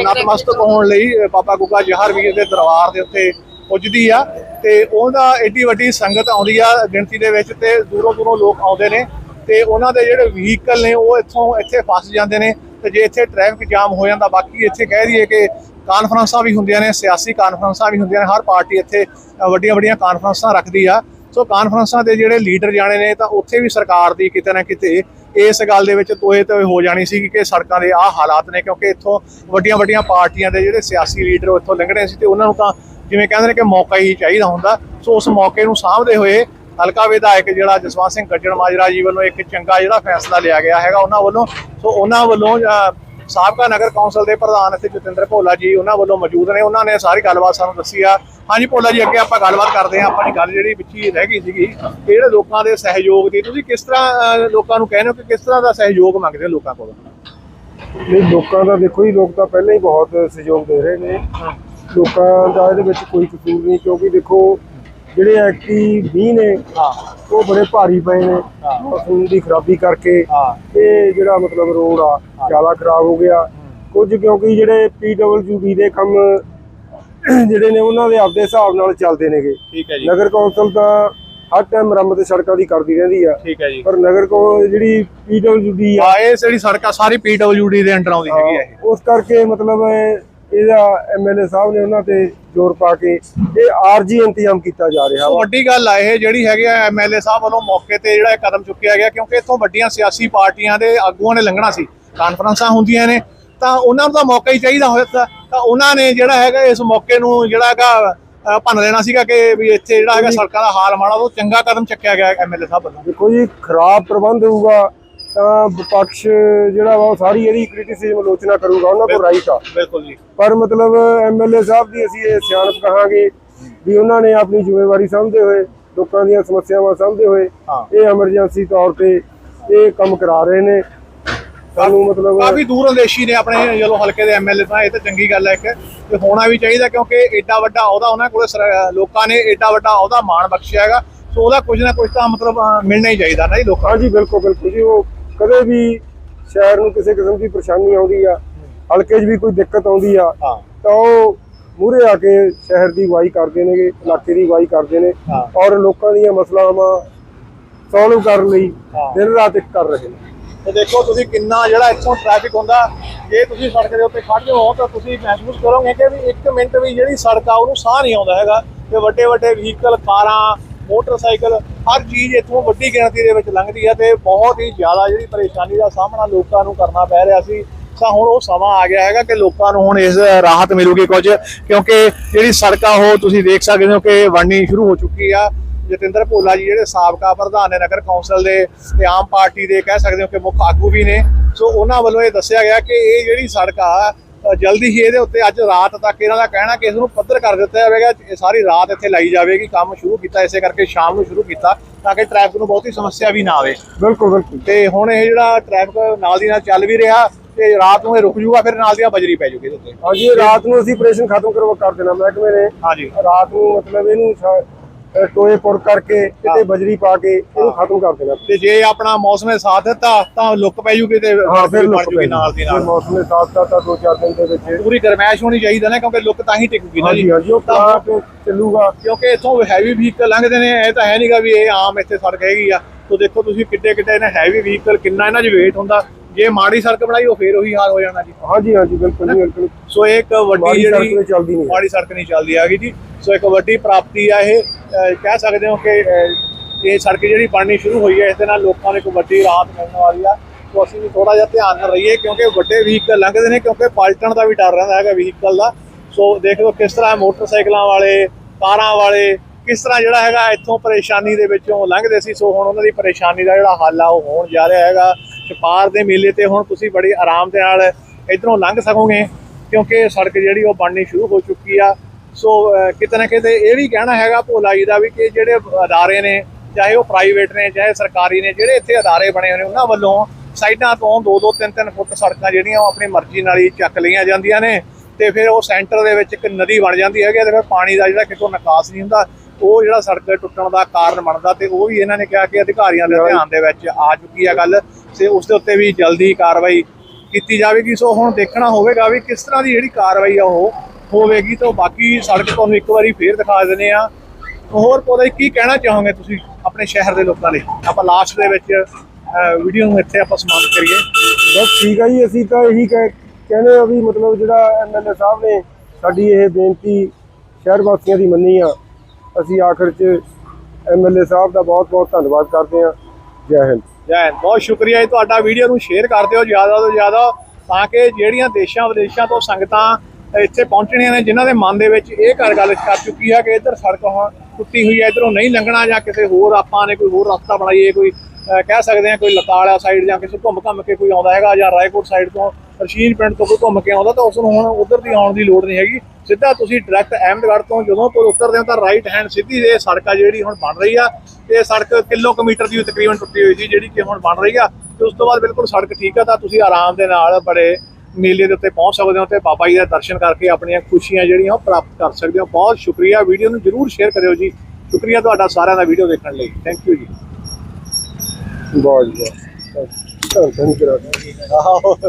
ਨਤਮਸਤਕ ਹੋਣ ਲਈ ਬਾਬਾ ਗੁੱਗਾ ਜਹਰ ਵੀਰ ਦੇ ਦਰਬਾਰ ਦੇ ਉੱਤੇ ਪੁੱਜਦੀ ਆ ਤੇ ਉਹਦਾ ਏਡੀ ਵੱਡੀ ਸੰਗਤ ਆਉਂਦੀ ਆ ਗਿਣਤੀ ਦੇ ਵਿੱਚ ਤੇ ਦੂਰੋਂ ਦੂਰੋਂ ਲੋਕ ਆਉਂਦੇ ਨੇ ਤੇ ਉਹਨਾਂ ਦੇ ਜਿਹੜੇ ਵਹੀਕਲ ਨੇ ਉਹ ਇੱਥੋਂ ਇੱਥੇ ਫਸ ਜਾਂਦੇ ਨੇ ਤੇ ਜੇ ਇੱਥੇ ਟ੍ਰੈਫਿਕ ਜਾਮ ਹੋ ਜਾਂਦਾ, ਬਾਕੀ ਇੱਥੇ ਕਹਿ ਦਈਏ ਕਿ ਕਾਨਫਰੰਸਾਂ ਵੀ ਹੁੰਦੀਆਂ ਨੇ, ਸਿਆਸੀ ਕਾਨਫਰੰਸਾਂ ਵੀ ਹੁੰਦੀਆਂ ਨੇ, ਹਰ ਪਾਰਟੀ ਇੱਥੇ ਵੱਡੀਆਂ ਵੱਡੀਆਂ ਕਾਨਫਰੰਸਾਂ ਰੱਖਦੀ ਆ। ਸੋ ਕਾਨਫਰੰਸਾਂ ਦੇ ਜਿਹੜੇ ਲੀਡਰ ਜਾਣੇ ਨੇ ਤਾਂ ਉੱਥੇ ਵੀ ਸਰਕਾਰ ਦੀ ਕਿਤੇ ਨਾ ਕਿਤੇ ਇਸ ਗੱਲ ਦੇ ਵਿੱਚ ਤੋਏ ਤੋਏ ਹੋ ਜਾਣੀ ਸੀ ਕਿ ਸੜਕਾਂ ਦੇ ਆਹ ਹਾਲਾਤ ਨੇ ਕਿਉਂਕਿ ਇੱਥੋਂ ਵੱਡੀਆਂ ਵੱਡੀਆਂ ਪਾਰਟੀਆਂ ਦੇ ਜਿਹੜੇ ਸਿਆਸੀ ਲੀਡਰ ਉਹ ਇੱਥੋਂ ਲੰਘਣੇ ਸੀ ਤੇ ਉਹਨਾਂ ਨੂੰ ਤਾਂ ਜਿਵੇਂ ਕਹਿੰਦੇ ਨੇ ਕਿ ਮੌਕਾ ਹੀ ਚਾਹੀਦਾ ਹੁੰਦਾ। ਸੋ ਉਸ ਮੌਕੇ ਨੂੰ ਸਾਂਭਦੇ ਹੋਏ ਹਲਕਾ ਵਿਧਾਇਕ ਜਿਹੜਾ ਜਸਵੰਤ ਸਿੰਘ ਗੱਜਣ ਮਾਜਰਾ ਜੀ ਵੱਲੋਂ ਇੱਕ ਚੰਗਾ ਜਿਹੜਾ ਫੈਸਲਾ ਲਿਆ ਗਿਆ ਹੈਗਾ ਉਹਨਾਂ ਵੱਲੋਂ। ਸੋ ਉਹਨਾਂ ਵੱਲੋਂ ਸਾਬਕਾ ਨਗਰ ਕੌਂਸਲ ਦੇ ਪ੍ਰਧਾਨ ਅਤੇ ਜਤਿੰਦਰ ਭੋਲਾ ਜੀ ਉਹਨਾਂ ਵੱਲੋਂ ਮੌਜੂਦ ਨੇ। ਉਹਨਾਂ ਨੇ ਸਾਰੀ ਗੱਲਬਾਤ ਸਾਨੂੰ ਦੱਸੀ ਆ। ਹਾਂਜੀ ਭੋਲਾ ਜੀ, ਅੱਗੇ ਆਪਾਂ ਗੱਲਬਾਤ ਕਰਦੇ ਹਾਂ। ਆਪਣੀ ਗੱਲ ਜਿਹੜੀ ਵਿੱਚ ਹੀ ਰਹਿ ਗਈ ਸੀਗੀ ਜਿਹੜੇ ਲੋਕਾਂ ਦੇ ਸਹਿਯੋਗ ਦੀ, ਤੁਸੀਂ ਕਿਸ ਤਰ੍ਹਾਂ ਲੋਕਾਂ ਨੂੰ ਕਹਿੰਦੇ ਹੋ ਕਿ ਕਿਸ ਤਰ੍ਹਾਂ ਦਾ ਸਹਿਯੋਗ ਮੰਗਦੇ ਹੋ ਲੋਕਾਂ ਕੋਲੋਂ? ਨਹੀਂ, ਲੋਕਾਂ ਦਾ ਦੇਖੋ ਜੀ, ਲੋਕ ਤਾਂ ਪਹਿਲਾਂ ਹੀ ਬਹੁਤ ਸਹਿਯੋਗ ਦੇ ਰਹੇ ਨੇ। ਲੋਕਾਂ ਦਾ ਇਹਦੇ ਵਿੱਚ ਕੋਈ ਕਸੂਰ ਨਹੀਂ ਕਿਉਂਕਿ ਦੇਖੋ ਜਿਹੜੇ ਐਕਟੀ ਵੀ ਨੇ ਹਾਂ ਉਹ ਬੜੇ ਭਾਰੀ ਪਏ ਨੇ। ਫਸੂਲ ਦੀ ਖਰਾਬੀ ਕਰਕੇ ਇਹ ਜਿਹੜਾ ਮਤਲਬ ਰੋਡ ਆ ਜ਼ਿਆਦਾ ਖਰਾਬ ਹੋ ਗਿਆ। ਕੁਝ ਕਿਉਂਕਿ ਜਿਹੜੇ ਪੀਡਬਲਯੂਡੀ ਦੇ ਕੰਮ ਜਿਹੜੇ ਨੇ ਉਹਨਾਂ ਦੇ ਆਪਦੇ ਹਿਸਾਬ ਨਾਲ ਚੱਲਦੇ ਨੇਗੇ। ਠੀਕ ਹੈ ਜੀ। ਨਗਰ ਕੌਂਸਲ ਤਾਂ ਹਰ ਟਾਈਮ ਮੁਰੰਮਤ ਸੜਕਾਂ ਦੀ ਕਰਦੀ ਰਹਿੰਦੀ ਆ। ਠੀਕ ਹੈ ਜੀ। ਪਰ ਨਗਰ ਕੌ ਜਿਹੜੀ ਪੀਡਬਲਯੂਡੀ ਆ ਆ ਇਹ ਜਿਹੜੀ ਸੜਕ ਸਾਰੀ ਪੀਡਬਲਯੂਡੀ ਦੇ ਅੰਡਰ ਆਉਂਦੀ ਹੈਗੀ ਆ ਇਹ। ਉਸ ਕਰਕੇ ਮਤਲਬ ਇਹਦਾ ਐਮਐਲਏ ਸਾਹਿਬ ਨੇ ਉਹਨਾਂ ਤੇ ਜ਼ੋਰ ਪਾ ਕੇ ਇਹ ਆਰਜੀ ਇੰਤਜ਼ਾਮ ਕੀਤਾ ਜਾ ਰਿਹਾ ਵਾ। ਵੱਡੀ ਗੱਲ ਆ ਇਹ ਜਿਹੜੀ ਹੈਗੀ ਆ ਐਮਐਲਏ ਸਾਹਿਬ ਵੱਲੋਂ ਮੌਕੇ ਤੇ ਜਿਹੜਾ ਇਹ ਕਦਮ ਚੁੱਕਿਆ ਗਿਆ ਕਿਉਂਕਿ ਇੱਥੋਂ ਵੱਡੀਆਂ ਸਿਆਸੀ ਪਾਰਟੀਆਂ ਦੇ ਆਗੂਆਂ ਨੇ ਲੰਘਣਾ ਸੀ ਕਾਨਫਰੰਸਾਂ ਹੁੰਦੀਆਂ ਨੇ ਤਾਂ ਉਹਨਾਂ ਨੂੰ ਤਾਂ ਮੌਕਾ ਹੀ ਚਾਹੀਦਾ ਹੋਇਆ ਤਾਂ ਤਾਂ ਉਹਨਾਂ ਨੇ ਜਿਹੜਾ ਹੈਗਾ ਇਸ ਮੌਕੇ ਨੂੰ ਜਿਹੜਾ ਹੈਗਾ ਭੰਨ ਲੈਣਾ ਸੀਗਾ ਕਿ ਵੀ ਇੱਥੇ ਜਿਹੜਾ ਹੈਗਾ ਸੜਕਾਂ ਦਾ ਹਾਲ ਮਾੜਾ ਉਹ ਚੰਗਾ ਕਦਮ ਚੱਕਿਆ ਗਿਆ ਐਮਐਲਏ ਸਾਹਿਬ ਵੱਲੋਂ। ਦੇਖੋ ਜੀ ਖਰਾਬ ਪ੍ਰਬੰਧ ਹੋਊਗਾ ਤਾਂ ਵਿਪਕਸ਼ ਜਿਹੜਾ ਵਾ ਉਹ ਸਾਰੀ ਇਹਦੀ ਕ੍ਰਿਟਿਸਿਜ਼ਮ ਆਲੋਚਨਾ ਕਰੂਗਾ ਉਹਨਾਂ ਕੋਲ ਰਾਈਟ ਆ। ਬਿਲਕੁਲ ਜੀ। ਪਰ ਮਤਲਬ ਐਮਐਲਏ ਸਾਹਿਬ ਦੀ ਅਸੀਂ ਇਹ ਸਿਆਣਪ ਕਹਾਂਗੇ ਵੀ ਉਹਨਾਂ ਨੇ ਆਪਣੀ ਜ਼ਿੰਮੇਵਾਰੀ ਸਮਝਦੇ ਹੋਏ ਲੋਕਾਂ ਦੀਆਂ ਸਮੱਸਿਆਵਾਂ ਸਮਝਦੇ ਹੋਏ। ਇਹ ਐਮਰਜੈਂਸੀ ਤੌਰ ਤੇ ਇਹ ਕੰਮ ਕਰਾ ਰਹੇ ਨੇ। ਸਾਨੂੰ ਮਤਲਬ ਕਾਫੀ ਦੂਰ ਅੰਦੇਸ਼ੀ ਨੇ ਆਪਣੇ ਚਲੋ ਹਲਕੇ ਦੇ ਐਮਐਲਏ ਤਾਂ ਇਹ ਤਾਂ ਚੰਗੀ ਗੱਲ ਹੈ ਇੱਕ। ਤੇ ਹੋਣਾ ਵੀ ਚਾਹੀਦਾ ਕਿਉਂਕਿ ਏਡਾ ਵੱਡਾ ਅਹੁਦਾ ਉਹਨਾਂ ਕੋਲ ਲੋਕਾਂ ਨੇ ਏਡਾ ਵੱਡਾ ਅਹੁਦਾ ਮਾਣ ਬਖਸ਼ਿਆ ਹੈਗਾ। ਸੋ ਉਹਦਾ ਕੁਝ ਨਾ ਕੁਝ ਤਾਂ ਮਤਲਬ ਮਿਲਣਾ ਹੀ ਚਾਹੀਦਾ ਨਾ ਜੀ ਲੋਕਾਂ ਹਾਂਜੀ ਬਿਲਕੁਲ ਬਿਲਕੁਲ ਜੀ ਉਹ ਕਦੇ ਵੀ ਸ਼ਹਿਰ ਨੂੰ ਕਿਸੇ ਕਿਸਮ ਦੀ ਪਰੇਸ਼ਾਨੀ ਆਉਂਦੀ ਆ ਹਲਕੇ 'ਚ ਵੀ ਕੋਈ ਦਿੱਕਤ ਆਉਂਦੀ ਆ ਤਾਂ ਉਹ ਮੂਹਰੇ ਆ ਕੇ ਸ਼ਹਿਰ ਦੀ ਅਗਵਾਈ ਕਰਦੇ ਨੇਗੇ ਇਲਾਕੇ ਦੀ ਅਗਵਾਈ ਕਰਦੇ ਨੇ। ਔਰ ਲੋਕਾਂ ਦੀਆਂ ਮਸਲਾਵਾਂ ਸੋਲਵ ਕਰਨ ਲਈ। ਦਿਨ ਰਾਤ ਇੱਕ ਕਰ ਰਹੇ ਨੇ ਤੇ ਦੇਖੋ ਤੁਸੀਂ ਕਿੰਨਾ ਜਿਹੜਾ ਇੱਥੋਂ ਟ੍ਰੈਫਿਕ ਹੁੰਦਾ ਜੇ ਤੁਸੀਂ ਸੜਕ ਦੇ ਉੱਤੇ ਖੜ੍ਹਦੇ ਹੋ ਤਾਂ ਤੁਸੀਂ ਮਹਿਸੂਸ ਕਰੋਗੇ ਕਿ ਵੀ 1 ਮਿੰਟ ਵੀ ਜਿਹੜੀ ਸੜਕ ਆ ਉਹਨੂੰ ਸਾਹ ਨਹੀਂ ਆਉਂਦਾ ਹੈਗਾ ਤੇ ਵੱਡੇ ਵੱਡੇ ਵਹੀਕਲ ਕਾਰਾਂ ਮੋਟਰਸਾਈਕਲ ਹਰ ਚੀਜ਼ ਇੱਥੋਂ ਵੱਡੀ ਗਿਣਤੀ ਦੇ ਵਿੱਚ ਲੰਘਦੀ ਹੈ ਤੇ ਬਹੁਤ ਹੀ ਜ਼ਿਆਦਾ ਜਿਹੜੀ ਪਰੇਸ਼ਾਨੀ ਦਾ ਸਾਹਮਣਾ ਲੋਕਾਂ ਨੂੰ ਕਰਨਾ ਪੈ ਰਿਹਾ ਸੀ। ਤਾਂ ਹੁਣ ਉਹ ਸਮਾਂ ਆ ਗਿਆ ਹੈਗਾ ਕਿ ਲੋਕਾਂ ਨੂੰ ਹੁਣ ਇਸ ਰਾਹਤ ਮਿਲੂਗੀ ਕੁਝ, ਕਿਉਂਕਿ ਜਿਹੜੀ ਸੜਕਾਂ ਉਹ ਤੁਸੀਂ ਦੇਖ ਸਕਦੇ ਹੋ ਕਿ ਬਣਨੀ ਸ਼ੁਰੂ ਹੋ ਚੁੱਕੀ ਆ। ਜਤਿੰਦਰ ਭੋਲਾ ਜੀ ਜਿਹੜੇ ਸਾਬਕਾ ਪ੍ਰਧਾਨ ਨੇ ਨਗਰ ਕੌਂਸਲ ਦੇ ਤੇ ਆਮ ਪਾਰਟੀ ਦੇ ਕਹਿ ਸਕਦੇ ਹੋ ਕਿ ਮੁੱਖ ਆਗੂ ਵੀ ਨੇ। ਸੋ ਉਹਨਾਂ ਵੱਲੋਂ ਇਹ ਦੱਸਿਆ ਗਿਆ ਕਿ ਇਹ ਜਿਹੜੀ ਸੜਕ ਆ ਜਲਦੀ ਹੀ ਇਹਦੇ ਉੱਤੇ ਅੱਜ ਰਾਤ ਤੱਕ ਇਹਨਾਂ ਦਾ ਕਹਿਣਾ ਕਿ ਇਸ ਨੂੰ ਪੱਧਰ ਕਰ ਦਿੱਤਾ ਜਾਵੇਗਾ ਇਹ ਸਾਰੀ ਰਾਤ ਇੱਥੇ ਲਾਈ ਜਾਵੇਗੀ ਕੰਮ ਸ਼ੁਰੂ ਕੀਤਾ ਇਸੇ ਕਰਕੇ ਸ਼ਾਮ ਨੂੰ ਸ਼ੁਰੂ ਕੀਤਾ ਤਾਂ ਕਿ ਟ੍ਰੈਫਿਕ ਨੂੰ ਬਹੁਤੀ ਸਮੱਸਿਆ ਵੀ ਨਾ ਆਵੇ। ਬਿਲਕੁਲ ਬਿਲਕੁਲ। ਤੇ ਹੁਣ ਇਹ ਜਿਹੜਾ ਟ੍ਰੈਫਿਕ ਨਾਲ ਦੀ ਨਾਲ ਚੱਲ ਵੀ ਰਿਹਾ ਤੇ ਰਾਤ ਨੂੰ ਇਹ ਰੁਕ ਜੂਗਾ ਫਿਰ ਨਾਲ ਦੀ ਨਾਲ ਬਜਰੀ ਪੈ ਜੂਗੀ ਇਹਦੇ ਉੱਤੇ। ਹਾਂਜੀ ਰਾਤ ਨੂੰ ਅਸੀਂ ਆਪਰੇਸ਼ਨ ਖਤਮ ਕਰਵਾ ਕਰ ਦੇਣਾ ਮਹਿਕਮੇ ਨੇ। ਹਾਂਜੀ। ਰਾਤ ਨੂੰ ਮਤਲਬ ਇਹਨੂੰ ਟੋਏ ਪੁਰ ਕਰਕੇ ਕਿਤੇ ਬਜਰੀ ਪਾ ਕੇ ਇਹਨੂੰ ਖਤਮ ਕਰ ਦੇਣਾ। ਤੇ ਜੇ ਆਪਣਾ ਮੌਸਮ ਨੇ ਸਾਥ ਦਿੱਤਾ ਤਾਂ ਲੁੱਕ ਪੈ ਜੂਗੀ ਤੇ ਹਾਂ ਫਿਰ ਲੁੱਕ ਜੂਗੀ ਨਾਲ ਦੀ ਨਾਲ। ਮੌਸਮ ਸਾਥ ਸਾਥ ਤਾਂ ਦੋ ਚਾਰ ਦਿਨ ਦੇ ਵਿੱਚ ਪੂਰੀ ਗਰਮੈਸ਼ ਹੋਣੀ ਚਾਹੀਦੀ ਨਾ ਕਿਉਂਕਿ ਲੁੱਕ ਤਾਂ ਹੀ ਟਿਕੂਗੀ ਨਾ ਜੀ। ਹਾਂਜੀ ਉਹ ਤਾਂ ਪਲਾਂਟ ਚੱਲੂਗਾ। ਕਿਉਂਕਿ ਇੱਥੋਂ ਹੈਵੀ ਵਹੀਕਲ ਲੰਘਦੇ ਨੇ ਇਹ ਤਾਂ ਹੈ ਨਹੀਂਗਾ ਵੀ ਇਹ ਆਮ ਇੱਥੇ ਸੜਕ ਹੈਗੀ ਆ। ਤੋ ਦੇਖੋ ਤੁਸੀਂ ਕਿੱਡੇ ਕਿੱਡੇ ਇਹਨਾਂ ਹੈਵੀ ਵਹੀਕਲ ਕਿੰਨਾ ਇਹਨਾਂ 'ਚ weight ਹੁੰਦਾ। ਜੇ ਮਾੜੀ ਸੜਕ ਬਣਾਈ ਉਹ ਫੇਰ ਉਹੀ ਹਾਲ ਹੋ ਜਾਣਾ ਜੀ। ਹਾਂਜੀ ਹਾਂਜੀ ਬਿਲਕੁਲ ਬਿਲਕੁਲ। ਸੋ ਇਹ ਇੱਕ ਵੱਡੀ ਜਿਹੜੀ ਮਾੜੀ ਸੜਕ ਨਹੀਂ ਚੱਲਦੀ ਹੈਗੀ ਜੀ। ਸੋ ਇੱਕ ਵੱਡੀ ਪ੍ਰਾਪਤੀ ਆ ਇਹ ਕਹਿ ਸਕਦੇ ਹੋ ਕਿ ਇਹ ਸੜਕ ਜਿਹੜੀ ਬਣਨੀ ਸ਼ੁਰੂ ਹੋਈ ਹੈ, ਇਸ ਦੇ ਨਾਲ ਲੋਕਾਂ ਨੂੰ ਇੱਕ ਵੱਡੀ ਰਾਹਤ ਮਿਲਣ ਵਾਲੀ ਆ। ਸੋ ਅਸੀਂ ਵੀ ਥੋੜਾ ਜਿਹਾ ਧਿਆਨ ਨਾਲ ਰਹੀਏ, ਕਿਉਂਕਿ ਵੱਡੇ ਵਹੀਕਲ ਲੰਘਦੇ ਨੇ, ਕਿਉਂਕਿ ਪਲਟਣ ਦਾ ਵੀ ਡਰ ਰਹਿੰਦਾ ਹੈਗਾ ਵਹੀਕਲ ਦਾ। ਸੋ ਦੇਖ ਲਓ ਕਿਸ ਤਰ੍ਹਾਂ ਮੋਟਰਸਾਈਕਲਾਂ ਵਾਲੇ, ਕਾਰਾਂ ਵਾਲੇ, ਕਿਸ ਤਰ੍ਹਾਂ ਜਿਹੜਾ ਹੈਗਾ ਇੱਥੋਂ ਪਰੇਸ਼ਾਨੀ ਦੇ ਵਿੱਚੋਂ ਲੰਘਦੇ ਸੀ। ਸੋ ਹੁਣ ਉਹਨਾਂ ਦੀ ਪਰੇਸ਼ਾਨੀ ਦਾ ਜਿਹੜਾ ਹੱਲ ਆ, ਉਹ ਹੋਣ ਜਾ ਰਿਹਾ ਹੈਗਾ। ਛਪਾਰ ਦੇ ਮੇਲੇ ਤੇ ਹੁਣ ਤੁਸੀਂ ਬੜੀ ਆਰਾਮ ਦੇ ਨਾਲ ਇਧਰੋਂ ਲੰਘ ਸਕੋਗੇ, ਕਿਉਂਕਿ ਸੜਕ ਜਿਹੜੀ ਉਹ ਬਣਨੀ ਸ਼ੁਰੂ ਹੋ ਚੁੱਕੀ ਆ। ਸੋ ਕਿਤੇ ਨਾ ਕਿਤੇ ਇਹ ਵੀ ਕਹਿਣਾ ਹੈਗਾ ਭੋਲਾ ਦਾ ਵੀ ਕਿ ਜਿਹੜੇ ਅਦਾਰੇ ਨੇ, ਚਾਹੇ ਉਹ ਪ੍ਰਾਈਵੇਟ ਨੇ, ਚਾਹੇ ਸਰਕਾਰੀ ਨੇ, ਜਿਹੜੇ ਇੱਥੇ ਅਦਾਰੇ ਬਣੇ ਹੋਏ ਨੇ, ਉਹਨਾਂ ਵੱਲੋਂ ਸਾਈਡਾਂ ਤੋਂ 2-2 3-3 ਫੁੱਟ ਸੜਕਾਂ ਜਿਹੜੀਆਂ ਉਹ ਆਪਣੀ ਮਰਜ਼ੀ ਨਾਲ ਹੀ ਚੱਕ ਲਈਆਂ ਜਾਂਦੀਆਂ ਨੇ ਤੇ ਫਿਰ ਉਹ ਸੈਂਟਰ ਦੇ ਵਿੱਚ ਇੱਕ ਨਦੀ ਬਣ ਜਾਂਦੀ ਹੈਗੀ ਤੇ ਫਿਰ ਪਾਣੀ ਦਾ ਜਿਹੜਾ ਕਿਤੋਂ ਨਿਕਾਸ ਨਹੀਂ ਹੁੰਦਾ, ਉਹ ਜਿਹੜਾ ਸੜਕ ਟੁੱਟਣ ਦਾ ਕਾਰਨ ਬਣਦਾ ਤੇ ਉਹ ਵੀ ਇਹਨਾਂ ਨੇ ਕਿਹਾ ਕਿ ਅਧਿਕਾਰੀਆਂ ਦੇ ਧਿਆਨ ਦੇ ਵਿੱਚ ਆ ਚੁੱਕੀ ਆ ਗੱਲ ਤੇ ਉਸ ਦੇ ਉੱਤੇ ਵੀ ਜਲਦੀ ਕਾਰਵਾਈ ਕੀਤੀ ਜਾਵੇਗੀ। ਸੋ ਹੁਣ ਦੇਖਣਾ ਹੋਵੇਗਾ ਵੀ ਕਿਸ ਤਰ੍ਹਾਂ ਦੀ ਜਿਹੜੀ ਕਾਰਵਾਈ ਆ ਉਹ ਹੋਵੇਗੀ ਤਾਂ ਬਾਕੀ ਸੜਕ ਤੁਹਾਨੂੰ ਇੱਕ ਵਾਰੀ ਫੇਰ ਦਿਖਾ ਦਿੰਦੇ ਆ ਹੋਰ ਪੋਦਾ ਕੀ ਕਹਿਣਾ ਚਾਹੋਗੇ ਤੁਸੀਂ ਆਪਣੇ ਸ਼ਹਿਰ ਦੇ ਲੋਕਾਂ ਲਈ? ਆਪਾਂ ਲਾਸਟ ਦੇ ਵਿੱਚ ਵੀਡੀਓ ਨੂੰ ਇੱਥੇ ਆਪਾਂ ਸਮਾਪਤ ਕਰੀਏ। ਬਸ ਠੀਕ ਆ ਜੀ ਅਸੀਂ ਤਾਂ ਇਹੀ ਕਹਿ- ਕਹਿੰਦੇ ਆ ਵੀ ਮਤਲਬ ਜਿਹੜਾ ਐਮਐਲਏ ਸਾਹਿਬ ਨੇ ਸਾਡੀ ਇਹ ਬੇਨਤੀ ਸ਼ਹਿਰ ਵਾਸੀਆਂ ਦੀ ਮੰਨੀ ਆ। ਅਸੀਂ ਆਖਰ 'ਚ ਐਮਐਲਏ ਸਾਹਿਬ ਦਾ ਬਹੁਤ ਬਹੁਤ ਧੰਨਵਾਦ ਕਰਦੇ ਆ ਜੈ ਹਿੰਦ। ਜੈ ਹਿੰਦ। ਬਹੁਤ ਸ਼ੁਕਰੀਆ ਜੀ ਤੁਹਾਡਾ ਵੀਡੀਓ ਨੂੰ ਸ਼ੇਅਰ ਕਰ ਦਿਓ ਜ਼ਿਆਦਾ ਤੋਂ ਜ਼ਿਆਦਾ ਤਾਂ ਕਿ ਜਿਹੜੀਆਂ ਦੇਸ਼ਾਂ ਵਿਦੇਸ਼ਾਂ ਤੋਂ ਸੰਗਤਾਂ ਇੱਥੇ ਪਹੁੰਚਣੀਆਂ ਨੇ, ਜਿਨ੍ਹਾਂ ਦੇ ਮਨ ਦੇ ਵਿੱਚ ਇਹ ਘਰ ਗੱਲ ਕਰ ਚੁੱਕੀ ਆ ਕਿ ਇੱਧਰ ਸੜਕ ਹੁਣ ਟੁੱਟੀ ਹੋਈ ਹੈ ਇੱਧਰੋਂ ਨਹੀਂ ਲੰਘਣਾ ਜਾਂ ਕਿਸੇ ਹੋਰ ਆਪਾਂ ਨੇ ਕੋਈ ਹੋਰ ਰਸਤਾ ਬਣਾਈਏ, ਕੋਈ ਕਹਿ ਸਕਦੇ ਆ ਕੋਈ ਲਤਾਲਾ ਸਾਈਡ ਜਾਂ ਕਿਸੇ ਘੁੰਮ ਘੰਮ ਕੇ ਕੋਈ ਆਉਂਦਾ ਹੈਗਾ ਜਾਂ ਰਾਏਕੋਟ ਸਾਈਡ ਤੋਂ ਰਸ਼ੀਨ ਪਿੰਡ ਤੋਂ ਕੋਈ ਘੁੰਮ ਕੇ ਆਉਂਦਾ, ਤਾਂ ਉਸ ਨੂੰ ਹੁਣ ਉਧਰ ਦੀ ਆਉਣ ਦੀ ਲੋੜ ਨਹੀਂ ਹੈਗੀ। ਸਿੱਧਾ ਤੁਸੀਂ ਡਾਇਰੈਕਟ ਅਹਿਮਦਗੜ੍ਹ ਤੋਂ ਜਦੋਂ ਤੋਂ ਉਤਰਦੇ ਹੋ, ਤਾਂ ਰਾਈਟ ਹੈਂਡ ਸਿੱਧੀ ਇਹ ਸੜਕ ਆ ਜਿਹੜੀ ਹੁਣ ਬਣ ਰਹੀ ਆ। ਤੇ ਇਹ ਸੜਕ ਕਿਲੋਮੀਟਰ ਦੀ ਤਕਰੀਬਨ ਟੁੱਟੀ ਹੋਈ ਸੀ, ਜਿਹੜੀ ਕਿ ਹੁਣ ਬਣ ਰਹੀ ਆ। ਤੇ ਉਸ ਤੋਂ ਬਾਅਦ ਬਿਲਕੁਲ ਸੜਕ ਠੀਕ ਆ, ਤਾਂ ਤੁਸੀਂ ਆਰਾਮ ਦੇ ਨਾਲ ਬੜੇ ਮੇਲੇ ਦੇ ਉੱਤੇ ਪਹੁੰਚ ਸਕਦੇ ਹੋ ਤੇ ਬਾਬਾ ਜੀ ਦਾ ਦਰਸ਼ਨ ਕਰਕੇ ਆਪਣੀਆਂ ਖੁਸ਼ੀਆਂ ਜਿਹੜੀਆਂ ਉਹ ਪ੍ਰਾਪਤ ਕਰ ਸਕਦੇ ਹੋ। ਬਹੁਤ ਸ਼ੁਕਰੀਆ। ਵੀਡੀਓ ਨੂੰ ਜਰੂਰ ਸ਼ੇਅਰ ਕਰਿਓ ਜੀ। ਸ਼ੁਕਰੀਆ ਤੁਹਾਡਾ ਸਾਰਿਆਂ ਦਾ ਵੀਡੀਓ ਦੇਖਣ ਲਈ। ਥੈਂਕ ਯੂ ਜੀ। ਬਹੁਤ ਬਹੁਤ। ਧੰਨ